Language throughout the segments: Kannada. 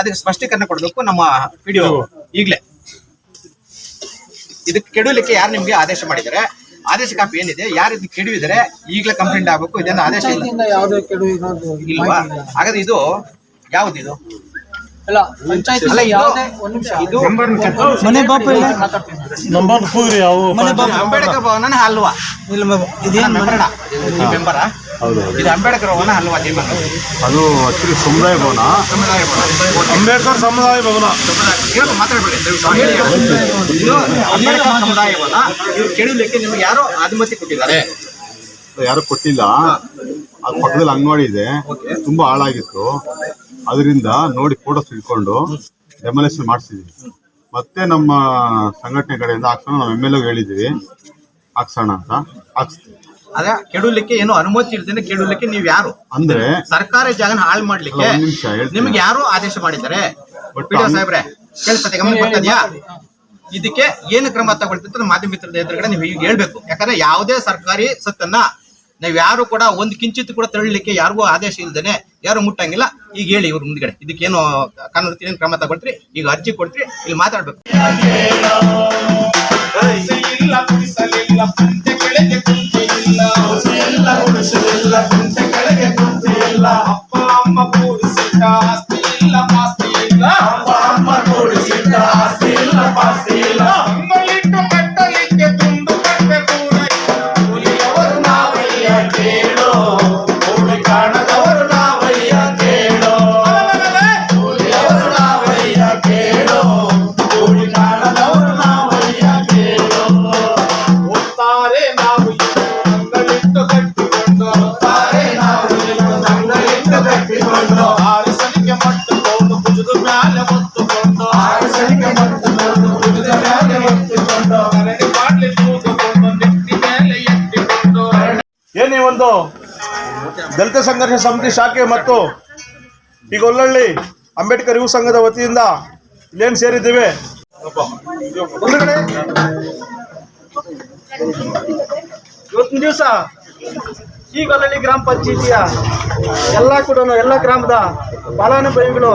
ಅದಕ್ಕೆ ಸ್ಪಷ್ಟೀಕರಣ ಕೊಡಬೇಕು ನಮ್ಮ ವಿಡಿಯೋ ಈಗಲೇ. ಇದಕ್ಕೆ ಕೆಡಲಿಕ್ಕೆ ಯಾರು ನಿಮ್ಗೆ ಆದೇಶ ಮಾಡಿದ್ದಾರೆ? ಆದೇಶ ಕಾಪಿ ಏನಿದೆ? ಯಾರು ಇದಕ್ಕೆ ಕೆಡವಿದರೆ ಈಗಲೇ ಕಂಪ್ಲೇಂಟ್ ಆಗಬೇಕು? ಇದನ್ನ ಆದೇಶ ಇಲ್ಲ. ಪಂಚಾಯತಿಯಿಂದ ಯಾವುದೇ ಕೆಡು ಇರೋದು ಇಲ್ವಾ? ಇಲ್ಲ. ಹಾಗಾದ್ರೆ ಇದು ಯಾವ್ದು ಇದು ಅಲ್ಲ ಪಂಚಾಯತಿ ಅಲ್ಲ, ಇದು- ಯಾವುದೇ ಒಂದ್ ನಿಮಿಷ. ಇದು ಮನೆ ಬಾಪ ಇಲ್ಲ? ನಂಬರ್ ಕೂಗ್ರಿ ಅವು ಅಂಬೇಡ್ಕರ್ ಭವನ ಅಲ್ವಾ? ಮೆಂಬರ? ಹೌದು. ಇದು ಅಂಬೇಡ್ಕರ್ ಭವನ ಅಲ್ವಾ ನಿಮ್ಮ ಅದು ಆಕ್ಚುಲಿ ಸಮುದಾಯ ಭವನ. ಸಮುದಾಯ ಭವನ. ಅಂಬೇಡ್ಕರ್ ಸಮುದಾಯ ಭವನ. ಮಾತಾಡ್ಬೇಡಿ. ಇದು ಅಂಬೇಡ್ಕರ್ ಸಮುದಾಯ ಭವನ. ಇವ್ರು ಕೆಡವಲಿಕ್ಕೆ ನಿಮ್ಗೆ ಯಾರೋ ಅನುಮತಿ ಕೊಟ್ಟಿದ್ದಾರೆ. ಯಾರು ಕೊಟ್ಟಿಲ್ಲ. ಅದ್ ಪಕ್ಕದಲ್ಲಿ ಅಂಗನವಾಡಿ ಇದೆ. ತುಂಬಾ ಹಾಳಾಗಿತ್ತು. ಅದರಿಂದ ನೋಡಿ ಫೋಟೋಸ್ ಇಟ್ಕೊಂಡು ಡೆಮೊಲೇಷನ್ ಮಾಡಿಸಿದ್ವಿ. ಮತ್ತೆ ನಮ್ಮ ಸಂಘಟನೆ ಕಡೆಯಿಂದ ಹಾಕ್ಸೋಣ ನಾವು ಎಂ ಎಲ್ ಹೇಳಿದೀವಿ. ಹಾಕ್ಸೋಣ ಅಂತ. ಹಾಕ್ಸ್ತೀವಿ ಅದೇ ಕೆಡಲಿಕ್ಕೆ ಏನು ಅನುಮತಿ ಇಲ್ದೇನೆ ಕೆಡಲಿಕ್ಕೆ ನೀವು ಯಾರು? ಅಂದ್ರೆ ಸರ್ಕಾರಿ ಜಾಗನ ಹಾಳು ಮಾಡ್ಲಿಕ್ಕೆ ಒಂದ್ ನಿಮಿಷ ಹೇಳ್ತೀನಿ. ನಿಮ್ಗೆ ಯಾರು ಆದೇಶ ಮಾಡಿದ್ದಾರೆ? ಸಾಹೇಬ್ರೆ ಕೇಳಿಸ್ತದೆ ಗಮನ ಬರ್ತದ್ಯಾ ಇದಕ್ಕೆ ಏನು ಕ್ರಮ ತಗೊಳ್ತಿತ್ತು ಮಾಧ್ಯಮ ಮಿತ್ರದ ಎದುರುಗಡೆ ನೀವು ಈಗ ಹೇಳ್ಬೇಕು. ಯಾಕಂದ್ರೆ ಯಾವುದೇ ಸರ್ಕಾರಿ ಸತ್ತನ್ನ ನೀವ್ ಯಾರು ಕೂಡ ಒಂದ್ ಕಿಂಚಿತ್ ಕೂಡ ತಳ್ಳಲಿಕ್ಕೆ ಯಾರಿಗೂ ಆದೇಶ ಇಲ್ದೇನೆ ಯಾರು ಮುಟ್ಟಂಗಿಲ್ಲ. ಈಗ ಹೇಳಿ ಇವ್ರ ಮುಂದ್ಗಡೆ. ಇದಕ್ಕೇನು ಕಾನೂನು ರೀತಿ ಏನ್ ಕ್ರಮ ತಗೊಳ್ತೀರಿ? ಈಗ ಅರ್ಜಿ ಕೊಡ್ತೀರಿ ಇಲ್ಲಿ ಮಾತಾಡ್ಬೇಕು. ಇಲ್ಲ ಕುಡಿಸಲಿಲ್ಲ ಕುಂಟೆ ಕೆಳಗೆ ಕುಂಟೆ ಇಲ್ಲ ಇಲ್ಲ ಕುಡಿಸಲಿಲ್ಲ ಕುಂಟೆ ಕೆಳಗೆ ಕುಂಟೆ ಇಲ್ಲ ಅಪ್ಪ ಅಮ್ಮ ಕೂಡಿಸಿಟ್ಟ ಆಸ್ತಿ ಇಲ್ಲ ಪಾಸ್ತಿ ಇಲ್ಲ ಅಪ್ಪ ಅಮ್ಮ ಕೂಡಿಸಿಟ್ಟ ಆಸ್ತಿ ಇಲ್ಲ ಪಾಸ್ತಿ ಇಲ್ಲ ದಲಿತ ಸಂಘರ್ಷ ಸಮಿತಿ ಶಾಖೆ ಮತ್ತು ಈಗ ಒಳ್ಳಳ್ಳಿ ಅಂಬೇಡ್ಕರ್ ಯುವ ಸಂಘದ ವತಿಯಿಂದ ಇಲ್ಲೇನು ಸೇರಿದ್ದೇವೆ. ಇವತ್ತಿನ ದಿವಸ ಈಗೊಲ್ಲಳ್ಳಿ ಗ್ರಾಮ ಪಂಚಾಯಿತಿಯ ಎಲ್ಲ ಕೂಡ ಎಲ್ಲ ಗ್ರಾಮದ ಫಲಾನುಭವಿಗಳು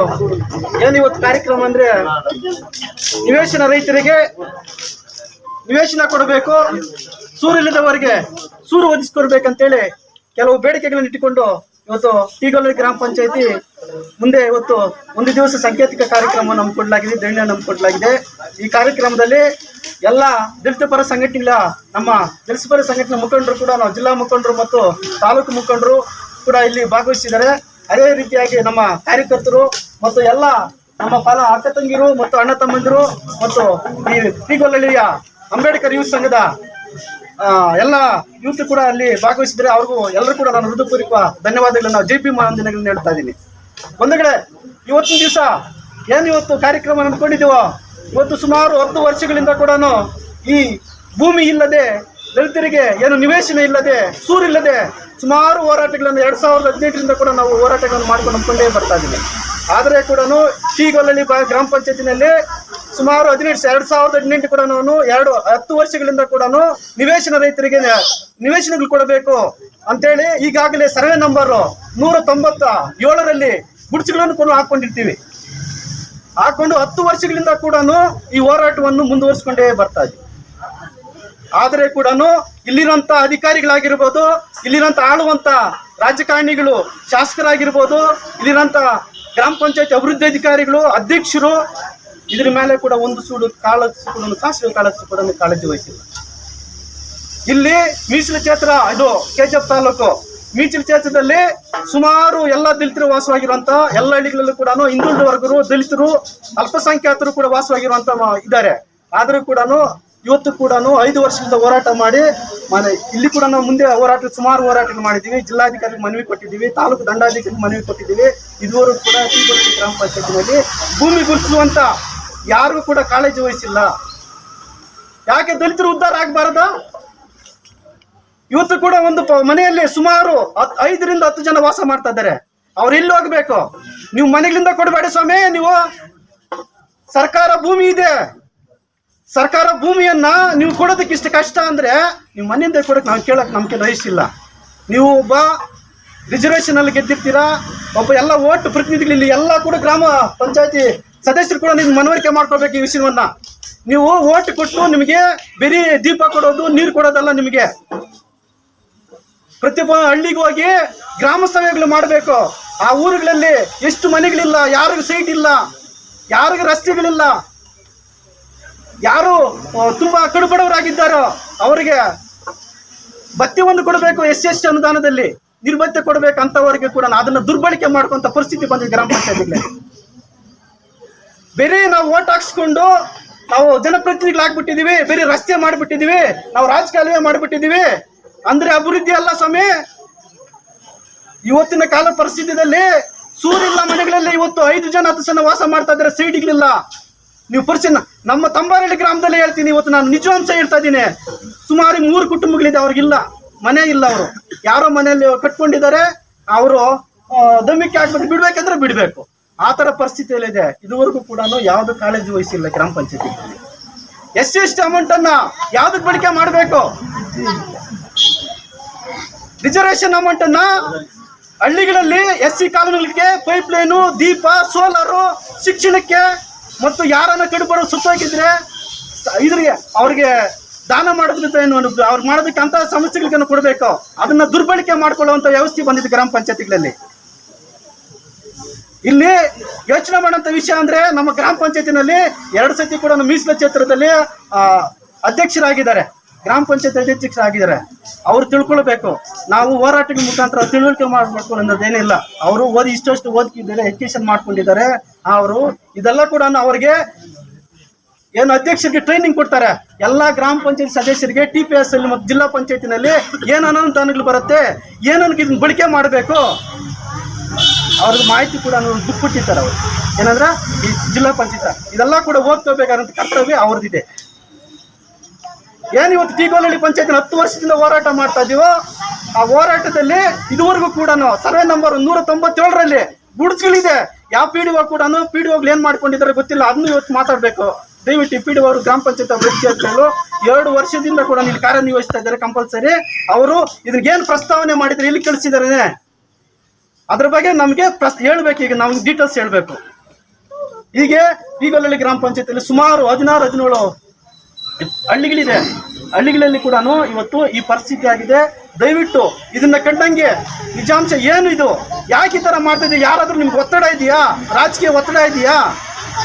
ಏನು ಇವತ್ತು ಕಾರ್ಯಕ್ರಮ ಅಂದ್ರೆ ನಿವೇಶನ ರೈತರಿಗೆ ನಿವೇಶನ ಕೊಡಬೇಕು, ಸೂರಿಲ್ಲದವರಿಗೆ ಸೂರು ಒದಗಿಸ್ಕೊಡ್ಬೇಕಂತೇಳಿ ಕೆಲವು ಬೇಡಿಕೆಗಳನ್ನು ಇಟ್ಟುಕೊಂಡು ಇವತ್ತು ಟೀಗೊಲ್ಲಳ್ಳಿ ಗ್ರಾಮ ಪಂಚಾಯತಿ ಮುಂದೆ ಇವತ್ತು ಒಂದು ದಿವಸ ಸಾಂಕೇತಿಕ ಕಾರ್ಯಕ್ರಮವನ್ನು ನಮ್ಕೊಡ್ಲಾಗಿದೆ ಧರಣಿಯನ್ನು ನಮ್ಕೊಡ್ಲಾಗಿದೆ ಈ ಕಾರ್ಯಕ್ರಮದಲ್ಲಿ ಎಲ್ಲ ದಲಿತ ಪರ ಸಂಘಟನೆಗಳ, ನಮ್ಮ ದಲಿತ ಪರ ಸಂಘಟನೆ ಮುಖಂಡರು ಕೂಡ ನಾವು ಜಿಲ್ಲಾ ಮುಖಂಡರು ಮತ್ತು ತಾಲೂಕು ಮುಖಂಡರು ಕೂಡ ಇಲ್ಲಿ ಭಾಗವಹಿಸಿದ್ದಾರೆ. ಅದೇ ರೀತಿಯಾಗಿ ನಮ್ಮ ಕಾರ್ಯಕರ್ತರು ಮತ್ತು ಎಲ್ಲ ನಮ್ಮ ಪಾಲ ಅಕ್ಕ ತಂಗಿರು ಮತ್ತು ಅಣ್ಣ ತಮ್ಮಂದಿರು ಮತ್ತು ಈ ಟೀಗೊಲ್ಲಳ್ಳಿಯ ಅಂಬೇಡ್ಕರ್ ಯೂತ್ ಸಂಘದ ಎಲ್ಲ ಯೂತ್ ಕೂಡ ಅಲ್ಲಿ ಭಾಗವಹಿಸಿದ್ರೆ ಅವ್ರಿಗೂ ಎಲ್ಲರೂ ಕೂಡ ನಾನು ಹೃದಯಪೂರ್ವಕ ಧನ್ಯವಾದಗಳನ್ನ ಜೆ ಪಿ ಮಹಾಂದಿನಗಳನ್ನ ಹೇಳ್ತಾ ಇದ್ದೀನಿ. ಒಂದು ಕಡೆ, ಇವತ್ತಿನ ದಿವಸ ಏನು ಇವತ್ತು ಕಾರ್ಯಕ್ರಮ ಅಂದ್ಕೊಂಡಿದ್ದೀವೋ ಇವತ್ತು ಸುಮಾರು ಹತ್ತು ವರ್ಷಗಳಿಂದ ಕೂಡ ಈ ಭೂಮಿ ಇಲ್ಲದೆ, ದಲಿತರಿಗೆ ಏನು ನಿವೇಶನ ಇಲ್ಲದೆ, ಸೂರಿಲ್ಲದೆ ಸುಮಾರು ಹೋರಾಟಗಳನ್ನು ಎರಡು ಸಾವಿರದ ಹದಿನೆಂಟರಿಂದ ಕೂಡ ನಾವು ಹೋರಾಟಗಳನ್ನು ಮಾಡ್ಕೊಂಡು ನಂಬ್ಕೊಂಡೇ ಬರ್ತಾ ಇದ್ದೀವಿ. ಆದರೆ ಕೂಡ ಶ್ರೀಗೊಲ್ಲಳ್ಳಿ ಗ್ರಾಮ ಪಂಚಾಯತಿನಲ್ಲಿ ಸುಮಾರು ಹದಿನೆಂಟು, ಎರಡ್ ಸಾವಿರದ ಹದಿನೆಂಟು ಕೂಡ ಎರಡು ಹತ್ತು ವರ್ಷಗಳಿಂದ ಕೂಡ ನಿವೇಶನ ರೈತರಿಗೆ ನಿವೇಶನಗಳು ಕೊಡಬೇಕು ಅಂತೇಳಿ ಈಗಾಗಲೇ ಸರ್ವೆ ನಂಬರ್ ನೂರ ತೊಂಬತ್ತ ಏಳರಲ್ಲಿ ಗುಡ್ಸುಗಳನ್ನು ಕೂಡ ಹಾಕೊಂಡಿರ್ತೀವಿ. ಹಾಕೊಂಡು ಹತ್ತು ವರ್ಷಗಳಿಂದ ಕೂಡ ಈ ಹೋರಾಟವನ್ನು ಮುಂದುವರಿಸಿಕೊಂಡೇ ಬರ್ತಾ ಇದೆ. ಆದರೆ ಕೂಡ ಇಲ್ಲಿರುವಂತ ಅಧಿಕಾರಿಗಳಾಗಿರ್ಬೋದು, ಇಲ್ಲಿರುವಂತ ಆಳುವಂತ ರಾಜಕಾರಣಿಗಳು, ಶಾಸಕರಾಗಿರ್ಬೋದು, ಇಲ್ಲಿರುವಂತ ಗ್ರಾಮ ಪಂಚಾಯತ್ ಅಭಿವೃದ್ಧಿ ಅಧಿಕಾರಿಗಳು, ಅಧ್ಯಕ್ಷರು ಇದ್ರ ಮೇಲೆ ಕೂಡ ಒಂದು ಸೂಡು ಕಾಳಜಿ ಕೂಡ ಸಾಸಿವೆ ಕಾಳಜಿ ಕೂಡ ಕಾಳಜಿ ವಹಿಸಿಲ್ಲ. ಇಲ್ಲಿ ಮೀಸಲು ಕ್ಷೇತ್ರ, ಇದು ಕೆಜಪ್ ತಾಲೂಕು. ಮೀಸಲು ಕ್ಷೇತ್ರದಲ್ಲಿ ಸುಮಾರು ಎಲ್ಲ ದಲಿತರು ವಾಸವಾಗಿರುವಂತ ಎಲ್ಲ ಹಳ್ಳಿಗಳಲ್ಲೂ ಕೂಡ ಹಿಂದುಳಿದ ವರ್ಗರು, ದಲಿತರು, ಅಲ್ಪಸಂಖ್ಯಾತರು ಕೂಡ ವಾಸವಾಗಿರುವಂತ ಇದ್ದಾರೆ. ಆದರೂ ಕೂಡ ಇವತ್ತು ಕೂಡ ಐದು ವರ್ಷದಿಂದ ಹೋರಾಟ ಮಾಡಿ, ಮನೆ, ಇಲ್ಲಿ ಕೂಡ ನಾವು ಮುಂದೆ ಹೋರಾಟ, ಸುಮಾರು ಹೋರಾಟಗಳು ಮಾಡಿದ್ದೀವಿ. ಜಿಲ್ಲಾಧಿಕಾರಿಗೆ ಮನವಿ ಕೊಟ್ಟಿದ್ದೀವಿ. ತಾಲೂಕು ದಂಡಾಧಿಕಾರಿಗೆ ಮನವಿ ಕೊಟ್ಟಿದ್ದೀವಿ. ಇದುವರೆಗೂ ಕೂಡ ಗ್ರಾಮ ಪಂಚಾಯತಿನಲ್ಲಿ ಭೂಮಿ ಗುರುತಿಸುವಂತ ಯಾರಿಗೂ ಕೂಡ ಕಾಳಜಿ ವಹಿಸಿಲ್ಲ. ಯಾಕೆ ದಲಿತರು ಉದ್ಧಾರ ಆಗಬಾರದು? ಇವತ್ತು ಕೂಡ ಒಂದು ಮನೆಯಲ್ಲಿ ಸುಮಾರು ಐದರಿಂದ ಹತ್ತು ಜನ ವಾಸ ಮಾಡ್ತಾ ಇದ್ದಾರೆ. ಅವ್ರು ಎಲ್ಲಿ ಹೋಗ್ಬೇಕು? ನೀವು ಮನೆಗಳಿಂದ ಕೊಡಬೇಡಿ ಸ್ವಾಮಿ, ನೀವು ಸರ್ಕಾರ ಭೂಮಿ ಇದೆ. ಸರ್ಕಾರ ಭೂಮಿಯನ್ನ ನೀವು ಕೊಡೋದಕ್ಕೆ ಇಷ್ಟು ಕಷ್ಟ ಅಂದ್ರೆ ನೀವು ಮನೆಯಿಂದ ಕೊಡಕ್ಕೆ ನಾವು ಕೇಳಕ್ ನಮ್ಗೆ ರಹಿಸಿಲ್ಲ ನೀವು ಒಬ್ಬ ರಿಸರ್ವೇಷನ್ ಅಲ್ಲಿ ಗೆದ್ದಿರ್ತೀರಾ, ಒಬ್ಬ ಎಲ್ಲ ಓಟ್ ಪ್ರತಿನಿಧಿಗಳು ಇಲ್ಲಿ ಎಲ್ಲ ಕೂಡ ಗ್ರಾಮ ಪಂಚಾಯತಿ ಸದಸ್ಯರು ಕೂಡ ನೀವು ಮನವರಿಕೆ ಮಾಡ್ಕೋಬೇಕು ಈ ವಿಷಯವನ್ನ. ನೀವು ಓಟ್ ಕೊಟ್ಟು ನಿಮಗೆ ಬೆರಿ ದೀಪ ಕೊಡೋದು, ನೀರು ಕೊಡೋದಲ್ಲ ನಿಮಗೆ. ಪ್ರತಿಯೊಬ್ಬ ಹಳ್ಳಿಗೆ ಹೋಗಿ ಗ್ರಾಮ ಸಭೆಗಳು ಮಾಡಬೇಕು. ಆ ಊರುಗಳಲ್ಲಿ ಎಷ್ಟು ಮನೆಗಳಿಲ್ಲ, ಯಾರಿಗೂ ಸೈಟ್ ಇಲ್ಲ, ಯಾರಿಗೂ ರಸ್ತೆಗಳಿಲ್ಲ. ಯಾರು ತುಂಬಾ ಕಡುಬಡವರಾಗಿದ್ದಾರೋ ಅವರಿಗೆ ಒಂದು ಕೊಡಬೇಕು, ಎಸ್ ಎಸ್ ಅನುದಾನದಲ್ಲಿ ನಿರ್ಬತ್ತಿ ಕೊಡಬೇಕು ಅಂತವರಿಗೆ ಕೂಡ ಅದನ್ನ ದುರ್ಬಳಕೆ ಮಾಡ್ಕೊಂತ ಪರಿಸ್ಥಿತಿ ಬಂದಿದೆ ಗ್ರಾಮ ಪಂಚಾಯತಿಗೆ. ಬೇರೆ ನಾವು ಓಟ್ ಹಾಕ್ಸ್ಕೊಂಡು ನಾವು ಜನಪ್ರತಿನಿಧಿಗಳಾಗ್ಬಿಟ್ಟಿದೀವಿ ಬೇರೆ ರಸ್ತೆ ಮಾಡಿಬಿಟ್ಟಿದೀವಿ ನಾವು ರಾಜಕಾಲುವೆ ಮಾಡಿಬಿಟ್ಟಿದೀವಿ ಅಂದ್ರೆ ಅಭಿವೃದ್ಧಿ ಅಲ್ಲ ಸ್ವಾಮಿ. ಇವತ್ತಿನ ಕಾಲ ಪರಿಸ್ಥಿತಿಯಲ್ಲಿ ಸೂರಿಲ್ಲ ಮನೆಗಳಲ್ಲಿ ಇವತ್ತು ಐದು ಜನ ಹತ್ತು ಜನ ವಾಸ ಮಾಡ್ತಾ ಇದ್ರೆ ಸೈಡ್ಗಳಿಲ್ಲ ನೀವು ಪರಿಸ್ಥಿತಿ ನಮ್ಮ ತಂಬಾರಳ್ಳಿ ಗ್ರಾಮದಲ್ಲಿ ಹೇಳ್ತೀನಿ, ಇವತ್ತು ನಾನು ನಿಜವಾಂಶ ಹೇಳ್ತಾ ಇದ್ದೀನಿ. ಸುಮಾರು ಮೂರು ಕುಟುಂಬಗಳಿದೆ, ಅವ್ರಿಗಿಲ್ಲ. ಮನೆ ಇಲ್ಲ ಅವರು. ಯಾರೋ ಮನೆಯಲ್ಲಿ ಕಟ್ಕೊಂಡಿದ್ದಾರೆ, ಅವರು ದಮ್ಮಿಕ್ಕೆ ಹಾಕ್ಬೇಕು ಬಿಡ್ಬೇಕಂದ್ರೆ ಬಿಡ್ಬೇಕು. ಆ ಥರ ಪರಿಸ್ಥಿತಿಯಲ್ಲಿದೆ. ಇದುವರೆಗೂ ಕೂಡ ಯಾವ್ದು ಕಾಳಜಿ ವಹಿಸಿಲ್ಲ ಗ್ರಾಮ ಪಂಚಾಯತಿ. ಎಷ್ಟು ಎಷ್ಟು ಅಮೌಂಟ್ ಅನ್ನ ಯಾವ್ದು ಬಳಕೆ ಮಾಡಬೇಕು? ರಿಸರ್ವೇಶನ್ ಅಮೌಂಟ್ ಅನ್ನ ಹಳ್ಳಿಗಳಲ್ಲಿ ಎಸ್ ಸಿ ಕಾಲೋನಿಗಳಿಗೆ ಪೈಪ್ ಲೈನು ದೀಪ ಸೋಲಾರು ಶಿಕ್ಷಣಕ್ಕೆ ಮತ್ತು ಯಾರನ್ನ ಕಡುಬಡ ಸುತ್ತಾಕಿದ್ರೆ ಇದ್ರಿಗೆ ಅವ್ರಿಗೆ ದಾನ ಮಾಡೋದ್ರಿಂದ ಏನು ಅನ್ನೋದು ಅವ್ರು ಮಾಡೋದಕ್ಕೆ ಅಂತ ಸಮಸ್ಯೆಗಳಿಗೆ ಕೊಡಬೇಕು? ಅದನ್ನ ದುರ್ಬಳಕೆ ಮಾಡ್ಕೊಳ್ಳುವಂಥ ವ್ಯವಸ್ಥೆ ಬಂದಿದೆ ಗ್ರಾಮ ಪಂಚಾಯತಿಗಳಲ್ಲಿ. ಇಲ್ಲಿ ಯೋಚನೆ ಮಾಡೋಂಥ ವಿಷಯ ಅಂದ್ರೆ ನಮ್ಮ ಗ್ರಾಮ ಪಂಚಾಯತಿನಲ್ಲಿ ಎರಡು ಸತಿ ಕೂಡ ಮೀಸಲ ಕ್ಷೇತ್ರದಲ್ಲಿ ಅಧ್ಯಕ್ಷರಾಗಿದ್ದಾರೆ. ಗ್ರಾಮ ಪಂಚಾಯತ್ ಅಧ್ಯಕ್ಷರಾಗಿದ್ದಾರೆ. ಅವ್ರು ತಿಳ್ಕೊಳ್ಬೇಕು. ನಾವು ಹೋರಾಟದ ಮುಖಾಂತರ ತಿಳುವಳಿಕೆ ಮಾಡ್ಬೇಕು ಅನ್ನೋದೇನಿಲ್ಲ ಅವರು ಓದಿ ಇಷ್ಟಷ್ಟು ಓದ್ಕಿದ್ದಾರೆ ಎಜುಕೇಶನ್ ಮಾಡ್ಕೊಂಡಿದ್ದಾರೆ. ಅವರು ಇದೆಲ್ಲ ಕೂಡ ಅವರಿಗೆ ಏನು ಅಧ್ಯಕ್ಷರಿಗೆ ಟ್ರೈನಿಂಗ್ ಕೊಡ್ತಾರೆ. ಎಲ್ಲ ಗ್ರಾಮ ಪಂಚಾಯತ್ ಸದಸ್ಯರಿಗೆ ಟಿ ಪಿ ಎಸ್ ಅಲ್ಲಿ ಮತ್ತು ಜಿಲ್ಲಾ ಪಂಚಾಯತಿನಲ್ಲಿ ಏನು ಅನುದಾನಗಳು ಬರುತ್ತೆ ಏನನ್ನ ಇದನ್ನ ಬಳಕೆ ಮಾಡಬೇಕು ಅವ್ರಿಗೆ ಮಾಹಿತಿ ಕೂಡ ದುಡ್ಡು ಅವರು. ಏನಂದ್ರೆ ಈ ಜಿಲ್ಲಾ ಪಂಚಾಯತ್ ಇದೆಲ್ಲ ಕೂಡ ಓದ್ಕೋಬೇಕಾದಂಥ ಕರ್ತವ್ಯ ಅವ್ರದ್ದಿದೆ. ಏನು ಇವತ್ತು ಟಿಗೋಲಹಳ್ಳಿ ಪಂಚಾಯತ್ ಹತ್ತು ವರ್ಷದಿಂದ ಹೋರಾಟ ಮಾಡ್ತಾ ಇದೀವೋ, ಆ ಹೋರಾಟದಲ್ಲಿ ಇದುವರೆಗೂ ಕೂಡ ಸರ್ವೆ ನಂಬರ್ ನೂರ ತೊಂಬತ್ತೇಳರಲ್ಲಿ ಗುಡ್ಸ್ಗಳಿದೆ. ಯಾವ ಪಿ ಡಿ ಒ ಕೂಡ ಪಿ ಡಿ ಏನ್ ಮಾಡ್ಕೊಂಡಿದ್ದಾರೆ ಗೊತ್ತಿಲ್ಲ, ಅದನ್ನು ಇವತ್ತು ಮಾತಾಡ್ಬೇಕು. ದಯವಿಟ್ಟು ಪಿ ಡಿ ಅವರು ಗ್ರಾಮ ಪಂಚಾಯತ್ ಅಭ್ಯರ್ಥಿಗಳು ಎರಡು ವರ್ಷದಿಂದ ಕೂಡ ಇಲ್ಲಿ ಕಾರ್ಯನಿರ್ವಹಿಸ್ತಾ ಇದ್ದಾರೆ ಕಂಪಲ್ಸರಿ. ಅವರು ಇದ್ರಿಗೇನು ಪ್ರಸ್ತಾವನೆ ಮಾಡಿದ್ರೆ ಇಲ್ಲಿ ಕಳಿಸಿದ್ದಾರೆ ಅದ್ರ ಬಗ್ಗೆ ನಮಗೆ ಪ್ರಸ್, ಹೇಳ್ಬೇಕು, ಈಗ ನಮ್ಗೆ ಡೀಟೇಲ್ಸ್ ಹೇಳ್ಬೇಕು. ಹೀಗೆ ಈಗಲಲ್ಲಿ ಗ್ರಾಮ ಪಂಚಾಯತಿಯಲ್ಲಿ ಸುಮಾರು ಹದಿನಾರು, ಹದಿನೇಳು ಹಳ್ಳಿಗಳಿದೆ. ಹಳ್ಳಿಗಳಲ್ಲಿ ಕೂಡ ಇವತ್ತು ಈ ಪರಿಸ್ಥಿತಿ ಆಗಿದೆ. ದಯವಿಟ್ಟು ಇದನ್ನ ಕಂಡಂಗೆ ನಿಜಾಂಶ ಏನು ಇದು? ಯಾಕೆ ಈ ತರ ಮಾಡ್ತಾ ಯಾರಾದರೂ ನಿಮ್ಗೆ ಒತ್ತಡ ಇದೆಯಾ? ರಾಜಕೀಯ ಒತ್ತಡ ಇದೆಯಾ?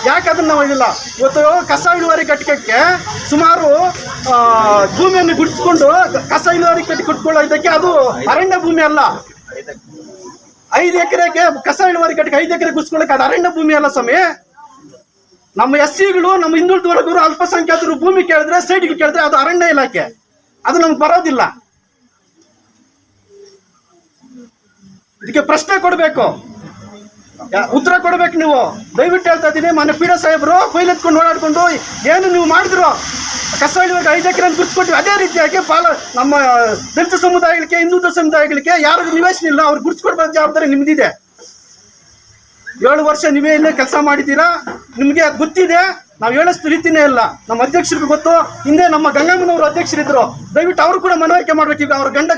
ಯಾಕೆ ಅದನ್ನ ನಾವು ಇದಿಲ್ಲ? ಇವತ್ತು ಕಸ ಇಳುವರಿ ಕಟ್ಟಕ್ಕೆ ಸುಮಾರು ಭೂಮಿಯನ್ನು ಗುಡಿಸ್ಕೊಂಡು ಕಸ ಇಳುವರಿ ಕಟ್ಟಿ ಕಟ್ಕೊಳ್ಳೋ ಅದು ಅರಣ್ಯ ಭೂಮಿ ಅಲ್ಲ. ಐದು ಎಕರೆಗೆ ಕಸ ಇಳುವರಿ ಕಟ್ಟಿಗೆ ಐದು ಎಕರೆ ಕುಸ್ಕೊಳ್ಳೋಕೆ ಅದು ಅರಣ್ಯ ಭೂಮಿ ಅಲ್ಲ ಸ್ವಾಮಿ. ನಮ್ಮ ಎಸ್ ಸಿಗಳು ನಮ್ಮ ಹಿಂದುಳಿದ ವರ್ಗರು ಅಲ್ಪಸಂಖ್ಯಾತರು ಭೂಮಿ ಕೇಳಿದ್ರೆ, ಸೈಡ್ಗೆ ಕೇಳಿದ್ರೆ ಅದು ಅರಣ್ಯ ಇಲಾಖೆ. ಅದು ನಮ್ಗೆ ಬರೋದಿಲ್ಲ. ಇದಕ್ಕೆ ಪ್ರಶ್ನೆ ಕೊಡಬೇಕು. ಉತ್ತರ ಕೊಡ್ಬೇಕು ನೀವು. ದಯವಿಟ್ಟು ಹೇಳ್ತಾ ಇದ್ದೀನಿ ಮನೆ ಪೀಡ ಸಾಹೇಬರು, ಕೊಯ್ಲು ಎತ್ಕೊಂಡು ಓಡಾಡ್ಕೊಂಡು ಏನು ನೀವು ಮಾಡಿದ್ರು ಕಸ ಇಳುವಾಗ ಐದು ಎಕರೆ ಗುರ್ಸ್ಕೊಟ್ಟಿವಿ ಅದೇ ರೀತಿಯಾಗಿ ಪಾಲ, ನಮ್ಮ ದಲಿತ ಸಮುದಾಯಗಳಿಗೆ, ಹಿಂದೂ ಸಮುದಾಯಗಳಿಗೆ ಯಾರಿಗೂ ನಿವೇಶನ ಇಲ್ಲ. ಅವ್ರು ಗುರ್ಸ್ಕೊಡ್ಬೇಕು ಜವಾಬ್ದಾರಿ ನಿಮ್ದಿದೆ. ಏಳು ವರ್ಷ ನೀವೇ ಇಲ್ಲೇ ಕೆಲಸ ಮಾಡಿದ್ದೀರಾ? ನಿಮಗೆ ಅದು ಗೊತ್ತಿದೆ. ನಾವು ಹೇಳಷ್ಟು ರೀತಿನೇ ಇಲ್ಲ. ನಮ್ಮ ಅಧ್ಯಕ್ಷರಿಗೆ ಗೊತ್ತು. ಹಿಂದೆ ನಮ್ಮ ಗಂಗಮ್ಮನವರು ಅಧ್ಯಕ್ಷರಿದ್ರು ದಯವಿಟ್ಟು ಅವರು ಕೂಡ ಮನವರಿಕೆ ಮಾಡಬೇಕು. ಈಗ ಅವ್ರ ಗಂಡ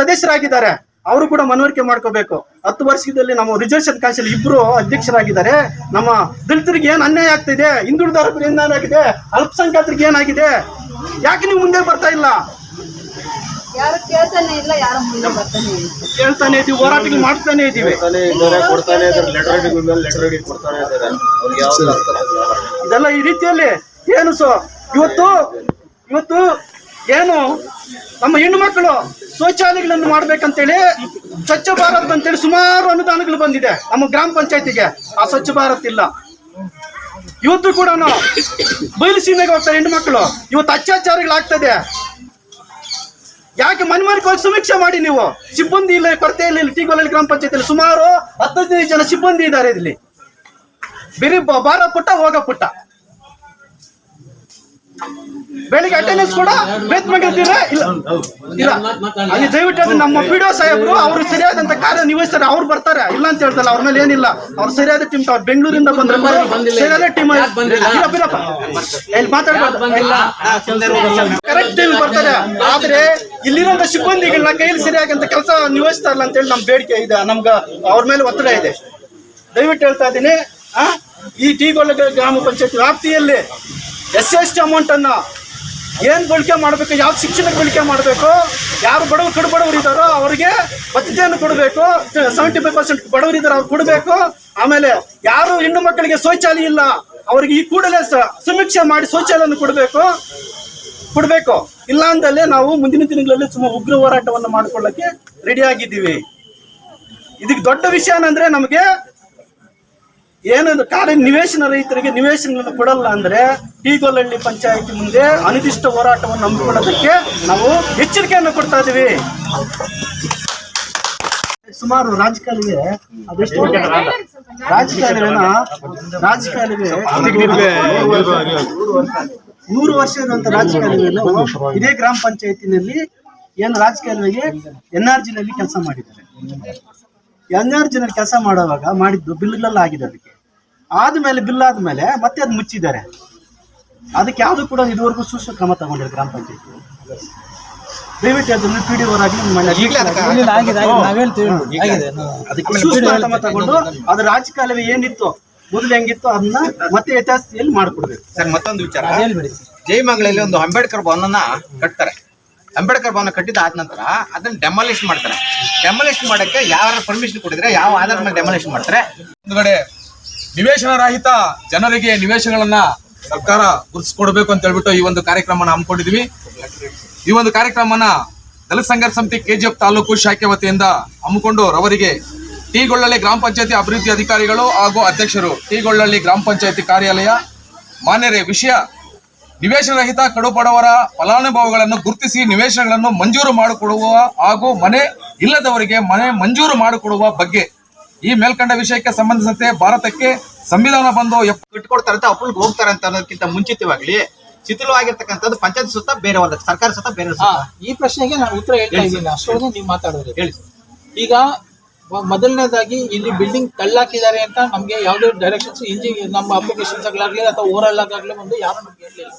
ಸದಸ್ಯರಾಗಿದ್ದಾರೆ. ಅವರು ಕೂಡ ಮನವರಿಕೆ ಮಾಡ್ಕೋಬೇಕು. ಹತ್ತು ವರ್ಷದಲ್ಲಿ ನಮ್ಮ ರಿಸರ್ವೇಷನ್ ಕೌನ್ಸಿಲ್ ಇಬ್ರು ಅಧ್ಯಕ್ಷರಾಗಿದ್ದಾರೆ. ನಮ್ಮ ದಲಿತರಿಗೆ ಏನ್ ಅನ್ಯಾಯ ಆಗ್ತಿದೆ? ಹಿಂದುಳಿದವ್ರಿಗೆ ಏನಾಗಿದೆ? ಅಲ್ಪಸಂಖ್ಯಾತರಿಗೆ ಏನಾಗಿದೆ? ಯಾಕೆ ನೀವು ಮುಂದೆ ಬರ್ತಾ ಇಲ್ಲ? ಯಾರು ಕೇಳ್ತಾನೆ ಇಲ್ಲ ಯಾರು ಮುಂದೆ ಬರ್ತಾನೆ ಇಲ್ಲ. ಕೇಳ್ತಾನೆ ಇದೀವಿ ಹೋರಾಟಗಳು ಮಾಡ್ತಾನೆ ಇದೀವಿ. ಇದೆಲ್ಲ ಈ ರೀತಿಯಲ್ಲಿ ಏನು ಸೊ? ಇವತ್ತು ಇವತ್ತು ಏನು? ನಮ್ಮ ಹೆಣ್ಣು ಮಕ್ಕಳು ಶೌಚಾಲಯಗಳನ್ನು ಮಾಡ್ಬೇಕಂತೇಳಿ ಸ್ವಚ್ಛ ಭಾರತ್ ಅಂತೇಳಿ ಸುಮಾರು ಅನುದಾನಗಳು ಬಂದಿದೆ ನಮ್ಮ ಗ್ರಾಮ ಪಂಚಾಯತಿಗೆ. ಆ ಸ್ವಚ್ಛ ಭಾರತ್ ಇಲ್ಲ. ಇವತ್ತು ಕೂಡ ಬಯಲು ಸೀಮೆಗೆ ಹೋಗ್ತಾರೆ ಹೆಣ್ಣು ಮಕ್ಕಳು. ಇವತ್ತು ಅತ್ಯಾಚಾರಗಳಾಗ್ತದೆ. ಯಾಕೆ ಮನೆ ಮನೆಗೆ ಹೋಗಿ ಸಮೀಕ್ಷೆ ಮಾಡಿ ನೀವು? ಸಿಬ್ಬಂದಿ ಇಲ್ಲ, ಕೊರತೆ ಇಲ್ಲ ಟೀಗೋಲಲ್ಲಿ ಗ್ರಾಮ ಪಂಚಾಯತಿಯಲ್ಲಿ ಸುಮಾರು ಹತ್ತೈದು ಜನ ಸಿಬ್ಬಂದಿ ಇದ್ದಾರೆ ಇಲ್ಲಿ. ಬಿರಿ ಬಾರ ಪುಟ್ಟ, ಹೋಗ ಪುಟ್ಟ. ಬೆಳಿಗ್ಗೆ ಅಟೆಂಡೆನ್ಸ್ ಕೂಡ ಬೇತ್ಮಂಗಿರ್ತೀರಾ ಇಲ್ಲ. ಇಲ್ಲ ಅಲ್ಲಿ ದಯವಿಟ್ಟು ಅದು ನಮ್ಮ ಪಿ ಡಿ ಸಾಹೇಬರು ಅವರು ಸರಿಯಾದಂತ ಕಾರ್ಯ ನಿರ್ವಹಿಸ್ತಾರೆ. ಅವ್ರು ಬರ್ತಾರೆ. ಇಲ್ಲ ಅಂತ ಹೇಳ್ತಲ್ಲ ಅವ್ರ ಮೇಲೆ ಏನಿಲ್ಲ. ಅವ್ರು ಸರಿಯಾದ ಟೀಮ್ ಅವ್ರು ಬೆಂಗಳೂರಿಂದ ಬಂದ್ರೆ ಸರಿಯಾದ ಟೀಮ್ ಇಲ್ಲಿ ಮಾತಾಡ್ಬಾರ್ದು. ಕರೆಕ್ಟ್ ಟೈಮ್ ಬರ್ತಾರೆ ಆದ್ರೆ ಇಲ್ಲಿರುವಂತ ಸಿಬ್ಬಂದಿಗಳನ್ನ ಕೈಯಲ್ಲಿ ಸರಿಯಾಗಂತ ಕೆಲಸ ನಿರ್ವಹಿಸ್ತಾ ಇಲ್ಲ ಅಂತೇಳಿ ನಮ್ ಬೇಡಿಕೆ ಇದೆ. ನಮ್ಗ ಅವ್ರ ಮೇಲೆ ಒತ್ತಡ ಇದೆ. ದಯವಿಟ್ಟು ಹೇಳ್ತಾ ಇದ್ದೀನಿ ಆ? ಈ ಟೀಗೊಳ್ಳ ಗ್ರಾಮ ಪಂಚಾಯತ್ ವ್ಯಾಪ್ತಿಯಲ್ಲಿ ಎಸ್ ಎಸ್ ಟಿ ಅಮೌಂಟ್ ಅನ್ನ ಏನ್ ಬಳಕೆ ಮಾಡಬೇಕು? ಯಾವ ಶಿಕ್ಷಣಕ್ಕೆ ಬಳಕೆ ಮಾಡಬೇಕು? ಯಾರು ಬಡವರು ಕಡು ಬಡವರು ಇದ್ದಾರೋ ಅವರಿಗೆ ಭದ್ರತೆಯನ್ನು ಕೊಡಬೇಕು. ಸೆವೆಂಟಿ ಫೈವ್ ಪರ್ಸೆಂಟ್ ಬಡವರು ಇದ್ದಾರೆ ಅವ್ರು ಕೊಡಬೇಕು. ಆಮೇಲೆ ಯಾರು ಹೆಣ್ಣು ಮಕ್ಕಳಿಗೆ ಶೌಚಾಲಯ ಇಲ್ಲ, ಅವರಿಗೆ ಈ ಕೂಡಲೇ ಸಮೀಕ್ಷೆ ಮಾಡಿ ಶೌಚಾಲಯವನ್ನು ಕೊಡಬೇಕು. ಕೊಡಬೇಕು. ಇಲ್ಲ ಅಂದಲ್ಲೇ ನಾವು ಮುಂದಿನ ದಿನಗಳಲ್ಲಿ ಸುಮ್ಮ ಉಗ್ರ ಹೋರಾಟವನ್ನು ಮಾಡಿಕೊಳ್ಳಕ್ಕೆ ರೆಡಿ ಆಗಿದ್ದೀವಿ. ಇದಕ್ಕೆ ದೊಡ್ಡ ವಿಷಯ ಏನಂದ್ರೆ ನಮಗೆ ಏನು ಕಾರ್ಯ ನಿವೇಶನ ರೈತರಿಗೆ ನಿವೇಶನ ಕೊಡಲ್ಲ ಅಂದ್ರೆ ಟೀಗೊಲ್ಲಹಳ್ಳಿ ಪಂಚಾಯಿತಿ ಮುಂದೆ ಅನಿರ್ದಿಷ್ಟ ಹೋರಾಟವನ್ನು ಹಮ್ಮಿಕೊಳ್ಳೋದಕ್ಕೆ ನಾವು ಎಚ್ಚರಿಕೆಯನ್ನು ಕೊಡ್ತಾ ಇದ್ದೀವಿ. ಸುಮಾರು ರಾಜಕಾಲಿಗೆ ಅದೆಷ್ಟು ರಾಜಕೀಯ ರಾಜಕಾಲುವೆ ನೂರು ವರ್ಷದಂತ ರಾಜಕಾಲುವೆಯನ್ನು ಇದೇ ಗ್ರಾಮ ಪಂಚಾಯತಿನಲ್ಲಿ ಏನು ರಾಜಕಾಲಿಗೆ ಎನ್ ಆರ್ ಜಿನಲ್ಲಿ ಕೆಲಸ ಮಾಡಿದ್ದಾರೆ. ಎನ್ ಆರ್ ಜಿನಲ್ಲಿ ಕೆಲಸ ಮಾಡುವಾಗ ಮಾಡಿದ್ದು ಬಿಲ್ಗಳೆಲ್ಲ ಆಗಿದೆ ಅದಕ್ಕೆ. ಆದ್ಮೇಲೆ ಬಿಲ್ ಆದ್ಮೇಲೆ ಮತ್ತೆ ಅದು ಮುಚ್ಚಿದ್ದಾರೆ. ಅದಕ್ಕೆ ಯಾವುದು ಕೂಡ ಇದುವರೆಗೂ ಸೂಕ್ಷ್ಮ ಕ್ರಮ ತಗೊಂಡಿಲ್ಲ ಗ್ರಾಮ ಪಂಚಾಯತಿ. ದಯವಿಟ್ಟು ಅದನ್ನು ಪಿ ಡಿ ಅದಕ್ಕೆ ಸೂಕ್ಷ್ಮ ಕ್ರಮ ತಗೊಂಡು ಅದು ರಾಜಕಾಲುವೆ ಏನಿತ್ತು ಮೊದಲು ಹೆಂಗಿತ್ತು ಅದನ್ನ ಮತ್ತೆ ಯಥಾಸ್ಥಿತಿಯಲ್ಲಿ ಮಾಡ್ಕೊಡ್ಬೇಕು. ಸರ್ ಮತ್ತೊಂದು ವಿಚಾರ. ಹೇಳ್ಬಿಡಿ ಜೈಮಂಗಲಲ್ಲಿ ಒಂದು ಅಂಬೇಡ್ಕರ್ ಭವನನ್ನ ಕಟ್ತಾರೆ. ಅಂಬೇಡ್ಕರ್ ಭವನ ಕಟ್ಟಿದ ಆದ ನಂತರ ಅದನ್ನ ಡೆಮಾಲಿಷ್ ಮಾಡ್ತಾರೆ. ಡೆಮಾಲಿಷ್ ಮಾಡಕ್ಕೆ ಯಾವ ಪರ್ಮಿಷನ್ ಕೊಟ್ಟಿದ್ರೆ ಯಾವ ಆಧಾರದ ಮೇಲೆ ಡೆಮಾಲಿಷ್ ಮಾಡ್ತಾರೆ? ಮುಂದ್ಗಡೆ ನಿವೇಶನ ರಹಿತ ಜನರಿಗೆ ನಿವೇಶನಗಳನ್ನ ಸರ್ಕಾರ ಗುರುತಿಸ್ಕೊಡ್ಬೇಕು ಅಂತ ಹೇಳ್ಬಿಟ್ಟು ಈ ಒಂದು ಕಾರ್ಯಕ್ರಮನ ಹಮ್ಮಿಕೊಂಡಿದೀವಿ ಈ ಒಂದು ಕಾರ್ಯಕ್ರಮನ ದಲಿತ ಸಂಘರ್ಷ ಸಮಿತಿ ಕೆಜಿಎಫ್ ತಾಲೂಕು ಶಾಖೆ ವತಿಯಿಂದ ಹಮ್ಮಿಕೊಂಡು ರವರಿಗೆ ಟಿಗೊಳ್ಳಳ್ಳಿ ಗ್ರಾಮ ಪಂಚಾಯತಿ ಅಭಿವೃದ್ಧಿ ಅಧಿಕಾರಿಗಳು ಹಾಗೂ ಅಧ್ಯಕ್ಷರು. ಟಿಗೊಳ್ಳಳ್ಳಿ ಗ್ರಾಮ ಪಂಚಾಯತಿ ಕಾರ್ಯಾಲಯ ಮಾನ್ಯರೇ, ವಿಷಯ ನಿವೇಶನ ರಹಿತ ಕಡು ಬಡವರ ಫಲಾನುಭವಿಗಳನ್ನು ಗುರುತಿಸಿ ನಿವೇಶನಗಳನ್ನು ಮಂಜೂರು ಮಾಡಿಕೊಡುವ ಹಾಗೂ ಮನೆ ಇಲ್ಲದವರಿಗೆ ಮನೆ ಮಂಜೂರು ಮಾಡಿಕೊಡುವ ಬಗ್ಗೆ ಈ ಮೇಲ್ಕಂಡ ವಿಷಯಕ್ಕೆ ಸಂಬಂಧಿಸಿದಂತೆ ಭಾರತಕ್ಕೆ ಸಂವಿಧಾನ ಬಂದು ಎಪ್- ಕಟ್ಕೊಡ್ತಾರೆ ಅಂತ ಅಪ್ರೂವ್ ಹೋಗ್ತಾರೆ ಅಂತ ಅನ್ನೋದಕ್ಕಿಂತ ಮುಂಚಿತವಾಗ್ಲಿ ಶಿಥಿಲವಾಗಿರ್ತಕ್ಕಂಥದ್ದು ಪಂಚಾಯತ್ ಸುತ್ತ ಬೇರೆ ಹೊಲ ಸರ್ಕಾರ ಸುತ್ತ ಬೇರೆ ಹಾ ಈ ಪ್ರಶ್ನೆಗೆ ನಾನು ಉತ್ತರ ಹೇಳ್ತಾ ಇದ್ದೀನಿ. ಅಷ್ಟೊಂದು ನೀವು ಮಾತಾಡೋದು. ಹೇಳಿ ಈಗ ಮೊದಲನೇದಾಗಿ ಇಲ್ಲಿ ಬಿಲ್ಡಿಂಗ್ ತಳ್ಳಾಕಿದ್ದಾರೆ ಅಂತ ನಮ್ಗೆ ಯಾವುದೇ ಡೈರೆಕ್ಷನ್ಸ್ ಇಂಜಿನಿಯರ್ ನಮ್ಮ ಅಪ್ಲಿಕೇಶನ್ಸ್ ಆಗ್ಲಾಗ್ಲಿ ಅಥವಾ ಓರಲ್ ಆಗ್ಲಿ ಒಂದು ಯಾರು ನಮ್ಗೆ ಹೇಳಲಿಲ್ಲ.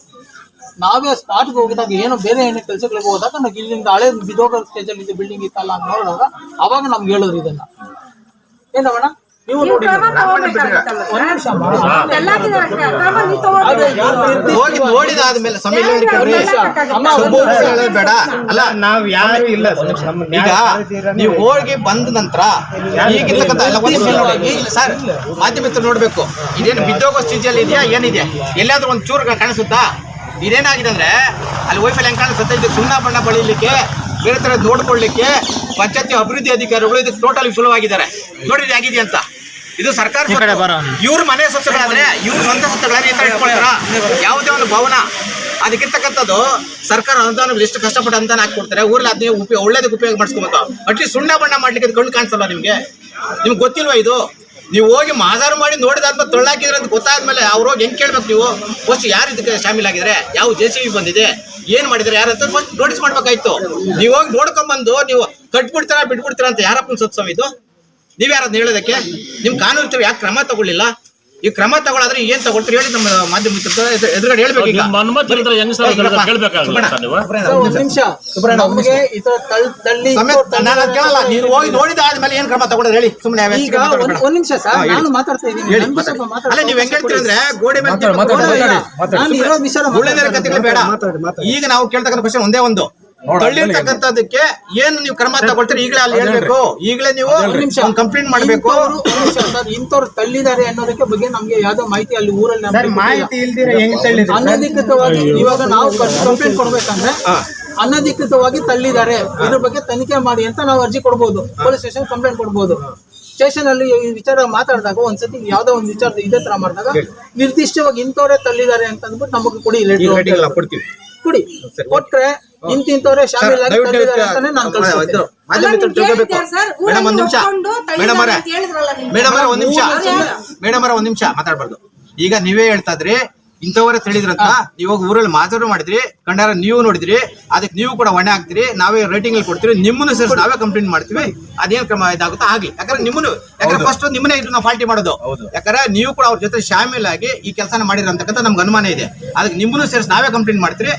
ನಾವೇ ಸ್ಟಾರ್ಟ್ಗೆ ಹೋಗಿದಾಗ ಏನೋ ಬೇರೆ ಏನೋ ಕೆಲಸಗಳಿಗೆ ಹೋದಾಗ ನಮ್ಗೆ ಇಲ್ಲಿಂದ ಹಳೆ ಬಿದೋಗ ಸ್ಟೇಜಲ್ಲಿ ಇದು ಬಿಲ್ಡಿಂಗ್ ಇತ್ತಲ್ಲ ಅಂತ ನೋಡಿದಾಗ ಅವಾಗ ನಮ್ಗೆ ಹೇಳೋರು ಇದನ್ನ. ಏನವಣ ನೀವು ನೋಡಿ ಹೋಗಿ ನೋಡಿದಾದ್ಮೇಲೆ ಸಮಯ ಬೇಡ. ಅಲ್ಲ ನಾವ್ ಯಾರು ಇಲ್ಲ ಈಗ ನೀವು ಹೋಗಿ ಬಂದ ನಂತರ ಈಗಿರ್ತಕ್ಕಂಥ. ಸರ್ ಮಾಧ್ಯಮ ಮಿತ್ರರು ನೋಡ್ಬೇಕು. ಇದೇನು ಬಿದ್ದೋಗೋ ಸ್ಥಿತಿಯಲ್ಲಿ ಇದೆಯಾ? ಏನಿದೆ? ಎಲ್ಲಾದ್ರೂ ಒಂದು ಚೂರು ಕಾಣಿಸುತ್ತಾ? ಇದೇನಾಗಿದೆ ಅಂದ್ರೆ ಅಲ್ಲಿ ವೈಫಲ್ ಹೆಂಗ್ ಕಾಣಿಸುತ್ತೆ? ಇದು ಸುಣ್ಣ ಬಣ್ಣ ಬಳಿಲಿಕ್ಕೆ ಬೇರೆ ತರ ನೋಡ್ಕೊಳ್ಳಿಕ್ಕೆ ಪಂಚಾಯತಿ ಅಭಿವೃದ್ಧಿ ಅಧಿಕಾರಿಗಳು ಇದಕ್ಕೆ ಟೋಟಲ್ ವಿಫಲವಾಗಿದ್ದಾರೆ. ನೋಡಿದ್ರೆ ಆಗಿದೆ ಹೇಗಿದೆ ಅಂತ. ಇದು ಸರ್ಕಾರ ಇವ್ರ ಮನೆ ಸ್ವತ್ತುಗಳಾದ್ರೆ ಇವ್ರ ಸ್ವಂತ ಸ್ವತ್ತುಗಳನ್ನ ಈ ತರ ಯಾವುದೇ ಒಂದು ಭವನ. ಅದಕ್ಕಿರ್ತಕ್ಕಂಥದ್ದು ಸರ್ಕಾರ ಅನುದಾನ ಎಷ್ಟು ಕಷ್ಟಪಟ್ಟು ಅನುದಾನ ಹಾಕೊಡ್ತಾರೆ ಊರಲ್ಲಿ ಅದನ್ನ ಉಪಯೋಗ ಒಳ್ಳೇದಕ್ಕೆ ಉಪಯೋಗ ಮಾಡಿಸ್ಕೋಬೇಕು. ಅಟ್ಲೀಸ್ಟ್ ಸುಣ್ಣ ಬಣ್ಣ ಮಾಡ್ಲಿಕ್ಕೆ ಅದು ಕಣ್ಣು ಕಾಣಿಸಲ್ಲ ನಿಮಗೆ? ನಿಮ್ಗೆ ಗೊತ್ತಿಲ್ವಾ ಇದು? ನೀವು ಹೋಗಿ ಮಾಜಾರು ಮಾಡಿ ನೋಡಿದಾದ್ಮೇಲೆ ತೊಳ್ಳಾಕಿದ್ರೆ ಅಂತ ಗೊತ್ತಾದ್ಮೇಲೆ ಅವ್ರು ಹೋಗಿ ಹೆಂಗೆ ಕೇಳ್ಬೇಕು ನೀವು? ಫಸ್ಟ್ ಯಾರು ಇದಕ್ಕೆ ಶಾಮೀಲಾಗಿದ್ದಾರೆ ಯಾವ ಜೆ ಸಿ ಬಿ ಬಂದಿದೆ? ಏನು ಮಾಡಿದರೆ ಯಾರು ಅಂತ ಫಸ್ಟ್ ನೋಟಿಸ್ ಮಾಡ್ಬೇಕಾಯ್ತು. ನೀವು ಹೋಗಿ ನೋಡ್ಕೊಂಬಂದು ನೀವು ಕಟ್ಬಿಡ್ತಾರ ಬಿಟ್ಬಿಡ್ತಾರ ಅಂತ ಯಾರಪ್ಪನ ಸತ್ಸವ ಇದು? ನೀವ್ ಯಾರನ್ನ ಹೇಳೋದಕ್ಕೆ? ನಿಮ್ ಕಾನೂನು ಯಾಕೆ ಕ್ರಮ ತಗೊಳ್ಳಿಲ್ಲ? ಈ ಕ್ರಮ ತಗೊಳ್ಳಾದ್ರೆ ಏನ್ ತಗೊಳ್ತೀರಿ? ಹೇಳಿ ನಮ್ಮ ಮಾಧ್ಯಮ ಎದುರುಗಡೆ ಹೇಳ್ಬೇಕು ನಿಮ್ಮ ಅನುಮತಿ ಇಲ್ದ್ರೆ ಹೆಂಗ್ ನಾನು ನೋಡಿದ ಆದ್ಮೇಲೆ ಏನ್ ಕ್ರಮ ತಗೊಳ್ಳೋದು ಹೇಳಿ. ಸುಮ್ಮನೆ ಒಂದ್ ಒಂದ್ ನಿಮಿಷ ಸರ್ ನಾನು ಮಾತಾಡ್ತಾ ಇದ್ದೀನಿ. ನೀವ್ ಹೆಂಗ್ ಹೇಳ್ತೀರಿ ಅಂದ್ರೆ ಗೋಡೆ ಮೇಲೆ ಬೇಡ ಈಗ ನಾವು ಕೇಳ್ತಕ್ಕಂಥ ಕ್ವಶನ್ ಒಂದೇ ಒಂದು. ತಳ್ಳಿರ್ತಕ್ಕಂಥದ್ದಕ್ಕೆ ಏನು ನೀವು ಕ್ರಮ ತಗೊಳ್ತೀರಿ ಈಗಲೇ ಅಲ್ಲಿ ಹೇಳ್ಬೇಕು. ಈಗಲೇ ನೀವು ಒಂದು ಕಂಪ್ಲೇಂಟ್ ಮಾಡ್ಬೇಕು. ಇಂಥವ್ರು- ಸರ್ ತಳ್ಳಿದ್ದಾರೆ ಅನ್ನೋದಕ್ಕೆ ಬಗ್ಗೆ ನಮ್ಗೆ ಯಾವ್ದೋ ಮಾಹಿತಿ ಅಲ್ಲಿ ಊರಲ್ಲಿ ಮಾಹಿತಿ ಇಲ್ದಿರ ಹೆಂಗ್ ತಳ್ಳಿದ್ರು? ಅನಧಿಕೃತವಾಗಿ ಇವಾಗ ನಾವು ಕಂಪ್ಲೇಂಟ್ ಕೊಡ್ಬೇಕಂದ್ರೆ ಅನಧಿಕೃತವಾಗಿ ತಳ್ಳಿದ್ದಾರೆ. ಇದ್ರ ಬಗ್ಗೆ ತನಿಖೆ ಮಾಡಿ ಅಂತ ನಾವು ಅರ್ಜಿ ಕೊಡ್ಬೋದು. ಪೊಲೀಸ್ ಸ್ಟೇಷನ್ ಕಂಪ್ಲೇಂಟ್ ಕೊಡ್ಬೋದು. ಸ್ಟೇಷನ್ ಅಲ್ಲಿ ಈ ವಿಚಾರ ಮಾತಾಡಿದಾಗ ಒಂದ್ಸತಿ ಯಾವ್ದೋ ಒಂದು ವಿಚಾರ ಇದೇ ತರ ಮಾಡಿದಾಗ ನಿರ್ದಿಷ್ಟವಾಗಿ ಇಂಥವ್ರೆ ತಳ್ಳಿದ್ದಾರೆ ಅಂತ ಅಂದ್ಬಿಟ್ಟು ನಮಗೆ ಕೊಡಿ ಕೊಡ್ತೀವಿ. ಕೊಡಿ. ಕೊಟ್ರೆ ಇಂತಿಂತವ್ರೆ ಮೇಡಮ್ ಒಂದ್ ನಿಮಿಷ. ಮೇಡಮ್ ಅವರೇ. ಮೇಡಮ್ ಅವರೇ ಒಂದ್ ನಿಮಿಷ. ಮೇಡಮ್ ಅವರೇ ಒಂದ್ ನಿಮಿಷ ಮಾತಾಡ್ಬಾರ್ದು. ಈಗ ನೀವೇ ಹೇಳ್ತಾ ಇದ್ರಿ ಇಂಥವರೇ ತಿಳಿದ್ರಂತ ಇವಾಗ ಊರಲ್ಲಿ ಮಾತಾಡೋ ಮಾಡಿದ್ರಿ ಕಂಡಾರ ನೀವು ನೋಡಿದ್ರಿ ಅದಕ್ಕೆ ನೀವು ಕೂಡ ಹೊಣೆ ಹಾಕ್ತೀರಿ ನಾವೇ ರೇಟಿಂಗ್ ಅಲ್ಲಿ ಕೊಡ್ತೀವಿ ನಿಮ್ಮನ್ನು ಸೇರಿಸಿ ನಾವೇ ಕಂಪ್ಲೇಂಟ್ ಮಾಡ್ತೀವಿ ಅದೇನ್ ಕ್ರಮ ಇದಾಗುತ್ತೋ ಆಗ್ಲಿ ಯಾಕಂದ್ರೆ ನಿಮ್ಮನ್ನು ಯಾಕಂದ್ರೆ ಫಸ್ಟ್ ನಿಮ್ಮನ್ನೇ ಇದು ನಾವು ಫಾಲ್ಟಿ ಮಾಡೋದು. ಯಾಕಂದ್ರೆ ನೀವು ಕೂಡ ಅವ್ರ ಜೊತೆ ಶಾಮೀಲಾಗಿ ಈ ಕೆಲಸನ ಮಾಡಿರೋ ಅಂತಕ್ಕಂಥ ನಮ್ಗೆ ಅನುಮಾನ ಇದೆ. ಅದಕ್ಕೆ ನಿಮ್ಮನ್ನು ಸೇರಿಸಿ ನಾವೇ ಕಂಪ್ಲೇಂಟ್ ಮಾಡ್ತೀರಿ